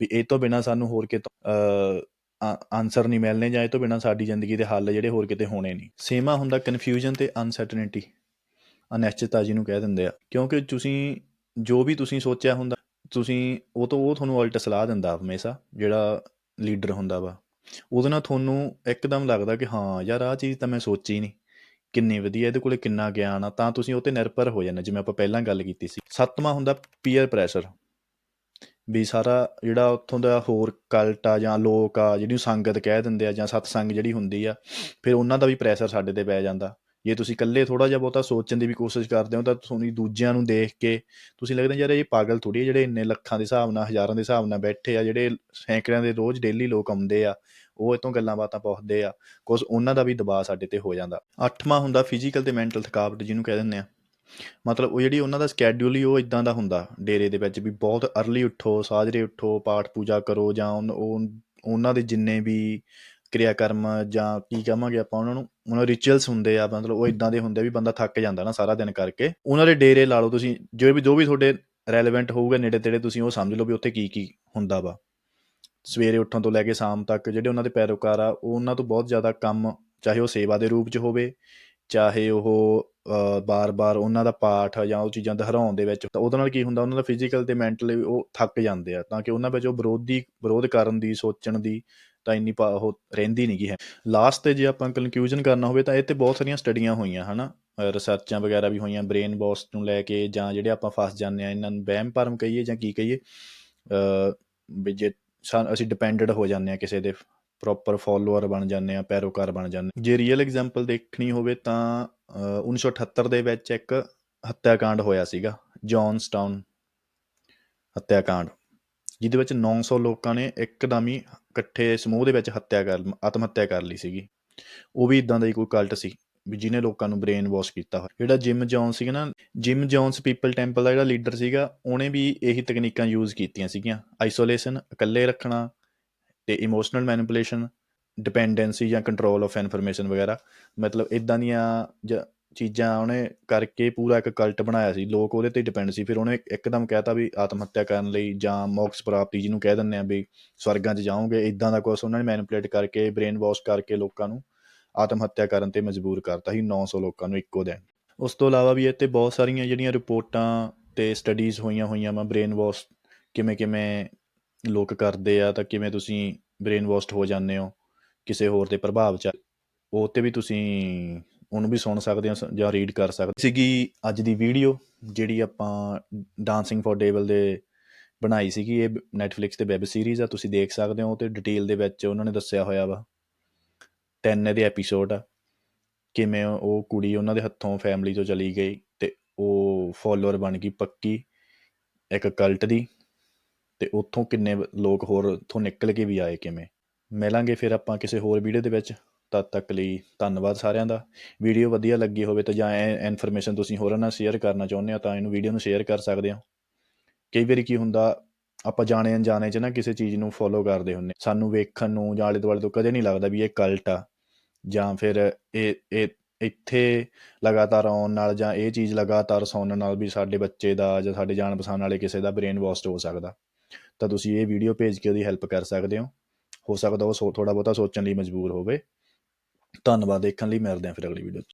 ਵੀ ਇਹ ਤੋਂ ਬਿਨਾ ਸਾਨੂੰ ਹੋਰ ਕਿਤੋਂ ਆਨਸਰ ਨਹੀਂ ਮਿਲਨੇ ਜਾਂ ਇਹ ਤੋਂ ਬਿਨਾ ਸਾਡੀ ਜ਼ਿੰਦਗੀ ਦੇ ਹੱਲ ਜਿਹੜੇ ਹੋਰ ਕਿਤੇ ਹੋਣੇ ਨਹੀਂ। ਸੇਮਾ ਹੁੰਦਾ ਕਨਫਿਊਜ਼ਨ ਤੇ ਅਨਸਰਟਨਿਟੀ ਅਨਿਸ਼ਚਿਤਤਾ ਜਿਹਨੂੰ ਕਹਿ ਦਿੰਦੇ ਆ। ਕਿਉਂਕਿ ਤੁਸੀਂ, ਜੋ ਵੀ ਤੁਸੀਂ ਸੋਚਿਆ ਹੁੰਦਾ, ਤੁਸੀਂ ਉਹ ਤੋਂ ਉਹ ਤੁਹਾਨੂੰ ਉਲਟ ਸਲਾਹ ਦਿੰਦਾ ਹਮੇਸ਼ਾ, ਜਿਹੜਾ ਲੀਡਰ ਹੁੰਦਾ ਵਾ। ਉਹਦੇ ਨਾਲ ਤੁਹਾਨੂੰ ਇੱਕਦਮ ਲੱਗਦਾ ਕਿ ਹਾਂ, ਯਾਰ ਆਹ ਚੀਜ਼ ਤਾਂ ਮੈਂ ਸੋਚੀ ਨਹੀਂ। ਕਿੰਨੀ ਵਧੀਆ, ਇਹਦੇ ਕੋਲੇ ਕਿੰਨਾ ਗਿਆਨ ਆ। ਤਾਂ ਤੁਸੀਂ ਉਹ ਤੇ ਨਿਰਭਰ ਹੋ ਜਾਂਦੇ ਜਿਵੇਂ ਆਪਾਂ ਪਹਿਲਾਂ ਗੱਲ ਕੀਤੀ ਸੀ। ਸੱਤਵਾਂ ਹੁੰਦਾ ਪੀਅਰ ਪ੍ਰੈਸ਼ਰ ਵੀ ਸਾਰਾ ਜਿਹੜਾ ਉੱਥੋਂ ਦਾ ਹੋਰ ਕਲਟ ਆ ਜਾਂ ਲੋਕ ਆ, ਜਿਹਨੂੰ ਸੰਗਤ ਕਹਿ ਦਿੰਦੇ ਆ ਜਾਂ ਸਤਸੰਗ ਜਿਹੜੀ ਹੁੰਦੀ ਆ, ਫਿਰ ਉਹਨਾਂ ਦਾ ਵੀ ਪ੍ਰੈਸ਼ਰ ਸਾਡੇ ਤੇ ਪੈ ਜਾਂਦਾ। ਜੇ ਤੁਸੀਂ ਇਕੱਲੇ ਥੋੜਾ ਜਿਹਾ ਬਹੁਤਾ ਸੋਚਣ ਦੀ ਵੀ ਕੋਸ਼ਿਸ਼ ਕਰਦੇ ਹੋ ਤਾਂ ਤੁਹਾਨੂੰ ਦੂਜਿਆਂ ਨੂੰ ਦੇਖ ਕੇ ਤੁਸੀਂ ਲੱਗਦਾ ਯਾਰ ਇਹ ਪਾਗਲ ਥੋੜੀ ਆ ਜਿਹੜੇ ਇੰਨੇ ਲੱਖਾਂ ਦੇ ਹਿਸਾਬ ਨਾਲ, ਹਜ਼ਾਰਾਂ ਦੇ ਹਿਸਾਬ ਨਾਲ ਬੈਠੇ ਆ, ਜਿਹੜੇ ਸੈਂਕੜਿਆਂ ਦੇ ਰੋਜ਼ ਡੇਲੀ ਲੋਕ ਆਉਂਦੇ ਆ, ਉਹ ਇਤੋਂ ਗੱਲਾਂ ਬਾਤਾਂ ਪੁੱਛਦੇ ਆ ਕੁਝ ਉਹਨਾਂ ਦਾ ਵੀ ਦਬਾਅ ਸਾਡੇ ਤੇ ਹੋ ਜਾਂਦਾ। ਅੱਠਵਾਂ ਹੁੰਦਾ ਫਿਜ਼ੀਕਲ ਤੇ ਮੈਂਟਲ ਥਕਾਵਟ ਜਿਹਨੂੰ ਕਹਿ ਦਿੰਦੇ ਆ। ਮਤਲਬ ਉਹ ਜਿਹੜੀ ਉਹਨਾਂ ਦਾ ਸਕੇਡਿਊਲ ਹੀ ਉਹ ਇਦਾਂ ਦਾ ਹੁੰਦਾ, ਡੇਰੇ ਦੇ ਵਿੱਚ ਵੀ ਬਹੁਤ ਅਰਲੀ ਉੱਠੋ, ਸਾਜਰੇ ਉੱਠੋ, ਪਾਠ ਪੂਜਾ ਕਰੋ ਜਾਂ ਉਹ, ਉਹਨਾਂ ਦੇ ਜਿੰਨੇ ਵੀ ਕਿਰਿਆ ਕਰਮ ਜਾਂ ਕੀ ਕਹਾਂਗੇ ਆਪਾਂ ਉਹਨਾਂ ਨੂੰ, ਉਹਨਾਂ ਰਿਚੁਅਲਸ ਹੁੰਦੇ ਆ, ਮਤਲਬ ਉਹ ਇਦਾਂ ਦੇ ਹੁੰਦੇ ਵੀ ਬੰਦਾ ਥੱਕ ਜਾਂਦਾ ਨਾ ਸਾਰਾ ਦਿਨ ਕਰਕੇ। ਉਹਨਾਂ ਦੇ ਡੇਰੇ ਲਾ ਲਓ ਤੁਸੀਂ, ਜੋ ਵੀ ਜੋ ਵੀ ਤੁਹਾਡੇ ਰੈਲੇਵੈਂਟ ਹੋਊਗਾ ਨੇੜੇ ਤੇੜੇ ਤੁਸੀਂ ਉਹ ਸਮਝ ਲਓ ਵੀ ਉੱਥੇ ਕੀ ਕੀ ਹੁੰਦਾ ਵਾ। ਸਵੇਰੇ ਉੱਠਣ ਤੋਂ ਲੈ ਕੇ ਸ਼ਾਮ ਤੱਕ ਜਿਹੜੇ ਉਹਨਾਂ ਦੇ ਪੈਰੋਕਾਰ ਆ, ਉਹ ਉਹਨਾਂ ਤੋਂ ਬਹੁਤ ਜ਼ਿਆਦਾ ਕੰਮ, ਚਾਹੇ ਉਹ ਸੇਵਾ ਦੇ ਰੂਪ 'ਚ ਹੋਵੇ ਚਾਹੇ ਉਹ ਬਾਰ-ਬਾਰ ਉਹਨਾਂ ਦਾ ਪਾਠ ਜਾਂ ਉਹ ਚੀਜ਼ਾਂ ਦੁਹਰਾਉਣ ਦੇ ਵਿੱਚ, ਤਾਂ ਉਹਦੇ ਨਾਲ ਕੀ ਹੁੰਦਾ, ਉਹਨਾਂ ਦਾ ਫਿਜ਼ੀਕਲ ਤੇ ਮੈਂਟਲੀ ਉਹ ਥੱਕ ਜਾਂਦੇ ਆ, ਤਾਂ ਕਿ ਉਹਨਾਂ ਵਿੱਚ ਉਹ ਵਿਰੋਧੀ, ਵਿਰੋਧ ਕਰਨ ਦੀ, ਸੋਚਣ ਦੀ ਤਾਂ ਇੰਨੀ ਪਾ- ਉਹ ਰਹਿੰਦੀ ਨਹੀਂ ਗੀ ਹੈ। ਲਾਸਟ ਤੇ ਜੇ ਆਪਾਂ ਕਨਕਲੂਜਨ ਕਰਨਾ ਹੋਵੇ ਤਾਂ ਇਹ ਤੇ ਬਹੁਤ ਸਾਰੀਆਂ ਸਟੱਡੀਆਂ ਹੋਈਆਂ, ਹਨਾ? ਰਿਸਰਚਾਂ ਵਗੈਰਾ ਵੀ ਹੋਈਆਂ ਬ੍ਰੇਨ ਵਾਸ਼ ਨੂੰ ਲੈ ਕੇ ਜਾਂ ਜਿਹੜੇ ਆਪਾਂ ਫਸ ਜਾਂਦੇ ਆ, ਇਹਨਾਂ ਨੂੰ ਵਹਿਮ ਭਰਮ ਕਹੀਏ ਜਾਂ ਕੀ ਕਹੀਏ? ਵੀ ਜੇ ਸਾ- ਅਸੀਂ ਡਿਪੈਂਡਡ ਹੋ ਜਾਂਦੇ ਆ ਕਿਸੇ ਦੇ ਪ੍ਰੋਪਰ ਫੋਲੋਅਰ ਬਣ ਜਾਂਦੇ ਆ ਪੈਰੋਕਾਰ ਬਣ ਜਾਂਦੇ ਜੇ ਰੀਅਲ ਐਗਜ਼ਾਮਪਲ ਦੇਖਣੀ ਹੋਵੇ ਤਾਂ ਅ, 1978 ਦੇ ਵਿੱਚ ਇੱਕ ਹੱਤਿਆਕਾਂਡ ਹੋਇਆ ਸੀਗਾ ਜੌਨਸਟਾਊਨ ਹੱਤਿਆਕਾਂਡ ਜਿਹਦੇ ਵਿੱਚ 900 ਲੋਕਾਂ ਨੇ ਇੱਕਦਮ ਹੀ ਇਕੱਠੇ ਸਮੂਹ ਦੇ ਵਿੱਚ ਹੱਤਿਆ ਕਰ ਆਤਮ ਹੱਤਿਆ ਕਰ ਲਈ ਸੀਗੀ। ਉਹ ਵੀ ਇਦਾਂ ਦਾ ਹੀ ਕੋਈ ਕਲਟ ਸੀ ਵੀ ਜਿਹਨੇ ਲੋਕਾਂ ਨੂੰ ਬ੍ਰੇਨ ਵਾਸ਼ ਕੀਤਾ ਹੋਇਆ। ਜਿਹੜਾ ਜਿਮ ਜੌਨਸ ਸੀਗਾ ਨਾ ਜਿਮ ਜੌਨਸ ਪੀਪਲ ਟੈਂਪਲ ਦਾ ਜਿਹੜਾ ਲੀਡਰ ਸੀਗਾ ਉਹਨੇ ਵੀ ਇਹੀ ਤਕਨੀਕਾਂ ਯੂਜ਼ ਕੀਤੀਆਂ ਸੀਗੀਆਂ। ਆਈਸੋਲੇਸ਼ਨ ਇਕੱਲੇ ਰੱਖਣਾ ਅਤੇ ਇਮੋਸ਼ਨਲ ਮੈਨੀਪੂਲੇਸ਼ਨ ਡਿਪੈਂਡੈਂਸੀ ਜਾਂ ਕੰਟਰੋਲ ਆਫ ਇਨਫੋਰਮੇਸ਼ਨ ਵਗੈਰਾ, ਮਤਲਬ ਇੱਦਾਂ ਦੀਆਂ ਜ- ਚੀਜ਼ਾਂ ਉਹਨੇ ਕਰਕੇ ਪੂਰਾ ਇੱਕ ਕਲਟ ਬਣਾਇਆ ਸੀ। ਲੋਕ ਉਹਦੇ ਤੇ ਡਿਪੈਂਡ ਸੀ। ਫਿਰ ਉਹਨੇ ਇੱਕਦਮ ਕਹਿਤਾ ਵੀ ਆਤਮ ਹੱਤਿਆ ਕਰਨ ਲਈ ਜਾਂ ਮੋਕਸ ਪ੍ਰਾਪਤੀ ਜਿਹਨੂੰ ਕਹਿ ਦਿੰਦੇ ਆ ਵੀ ਸਵਰਗਾਂ 'ਚ ਜਾਓਗੇ ਇਦਾਂ ਦਾ ਕੁਝ ਉਹਨਾਂ ਨੇ ਮੈਨੀਪੂਲੇਟ ਕਰਕੇ ਬ੍ਰੇਨ ਵਾਸ਼ ਕਰਕੇ ਲੋਕਾਂ ਨੂੰ ਆਤਮ ਹੱਤਿਆ ਕਰਨ ਤੇ ਮਜਬੂਰ ਕਰਤਾ ਸੀ 900 ਲੋਕਾਂ ਨੂੰ ਇੱਕੋ ਦਿਨ। ਉਸ ਤੋਂ ਇਲਾਵਾ ਵੀ ਇੱਥੇ ਬਹੁਤ ਸਾਰੀਆਂ ਜਿਹੜੀਆਂ ਰਿਪੋਰਟਾਂ ਤੇ ਸਟੱਡੀਜ਼ ਹੋਈਆਂ ਹੋਈਆਂ ਵਾ ਬ੍ਰੇਨ ਵਾਸ਼ ਕਿਵੇਂ ਕਿਵੇਂ ਲੋਕ ਕਰਦੇ ਆ ਤਾਂ ਕਿਵੇਂ ਤੁਸੀਂ ਬ੍ਰੇਨ ਵਾਸ਼ਡ ਹੋ ਜਾਂਦੇ ਹੋ? ਕਿਸੇ ਹੋਰ ਦੇ ਪ੍ਰਭਾਵ ਚ ਉਹ ਤੇ ਵੀ ਤੁਸੀਂ ਉਹਨੂੰ ਵੀ ਸੁਣ ਸਕਦੇ ਹੋ ਸ- ਜਾਂ ਰੀਡ ਕਰ ਸਕਦੇ ਸੀਗੀ ਅੱਜ ਦੀ ਵੀਡੀਓ ਜਿਹੜੀ ਆਪਾਂ ਡਾਂਸਿੰਗ ਫॉर ਡੇਵਲ ਦੇ ਬਣਾਈ ਸੀਗੀ, ਇਹ Netflix ਤੇ ਵੈਬ ਸੀਰੀਜ਼ ਆ, ਤੁਸੀਂ ਦੇਖ ਸਕਦੇ ਹੋ ਤੇ ਡਿਟੇਲ ਦੇ ਵਿੱਚ ਉਹਨਾਂ ਨੇ ਦੱਸਿਆ ਹੋਇਆ ਵਾ। 10 ਇਹਦੇ ਐਪੀਸੋਡ ਆ। ਕਿਵੇਂ ਉਹ ਕੁੜੀ ਉਹਨਾਂ ਦੇ ਹੱਥੋਂ ਫੈਮਿਲੀ ਤੋਂ ਚਲੀ ਗਈ ਤੇ ਉਹ ਫੋਲੋਅਰ ਬਣ ਗਈ ਪੱਕੀ, ਇੱਕ ਕਲਟ ਦੀ। ਅਤੇ ਉੱਥੋਂ ਕਿੰਨੇ ਲੋਕ ਹੋਰ ਉੱਥੋਂ ਨਿਕਲ ਕੇ ਵੀ ਆਏ ਕਿਵੇਂ? ਮਿਲਾਂਗੇ ਫਿਰ ਆਪਾਂ ਕਿਸੇ ਹੋਰ ਵੀਡੀਓ ਦੇ ਵਿੱਚ। ਤਦ ਤੱਕ ਲਈ ਧੰਨਵਾਦ ਸਾਰਿਆਂ ਦਾ। ਵੀਡੀਓ ਵਧੀਆ ਲੱਗੀ ਹੋਵੇ ਤਾਂ ਜਾਂ ਇਹ ਇਨਫੋਰਮੇਸ਼ਨ ਤੁਸੀਂ ਹੋਰਾਂ ਨਾਲ ਸ਼ੇਅਰ ਕਰਨਾ ਚਾਹੁੰਦੇ ਹੋ ਤਾਂ ਇਹਨੂੰ ਵੀਡੀਓ ਨੂੰ ਸ਼ੇਅਰ ਕਰ ਸਕਦੇ ਹੋ। ਕਈ ਵਾਰੀ ਕੀ ਹੁੰਦਾ, ਆਪਾਂ ਜਾਣੇ ਅਣਜਾਣੇ ਚ ਨਾ ਕਿਸੇ ਚੀਜ਼ ਨੂੰ ਫੋਲੋ ਕਰਦੇ ਹੁੰਨੇ ਸਾਨੂੰ ਵੇਖਣ ਨੂੰ ਜਾਂ ਆਲੇ ਦੁਆਲੇ ਤੋਂ ਕਦੇ ਨਹੀਂ ਲੱਗਦਾ ਵੀ ਇਹ ਕਲਟ ਆ। ਜਾਂ ਫਿਰ ਇਹ ਇਹ ਇੱਥੇ ਲਗਾਤਾਰ ਆਉਣ ਨਾਲ ਜਾਂ ਇਹ ਚੀਜ਼ ਲਗਾਤਾਰ ਸੁਣਨ ਨਾਲ ਵੀ ਸਾਡੇ ਬੱਚੇ ਦਾ ਜਾਂ ਸਾਡੇ ਜਾਣ ਪਛਾਣ ਵਾਲੇ ਕਿਸੇ ਦਾ ਬ੍ਰੇਨ ਵਾਸਟ ਹੋ ਸਕਦਾ। ਤਾਂ ਤੁਸੀਂ ਇਹ ਵੀਡੀਓ ਭੇਜ ਕੇ ਉਹਦੀ ਹੈਲਪ ਕਰ ਸਕਦੇ ਹੋ। ਹੋ ਸਕਦਾ ਉਹ ਥੋੜ੍ਹਾ ਬਹੁਤਾ ਸੋਚਣ ਲਈ ਮਜਬੂਰ ਹੋਵੇ। ਧੰਨਵਾਦ, ਦੇਖਣ ਲਈ ਮਿਲਦੇ ਹਾਂ ਫਿਰ ਅਗਲੀ ਵੀਡੀਓ 'ਚ।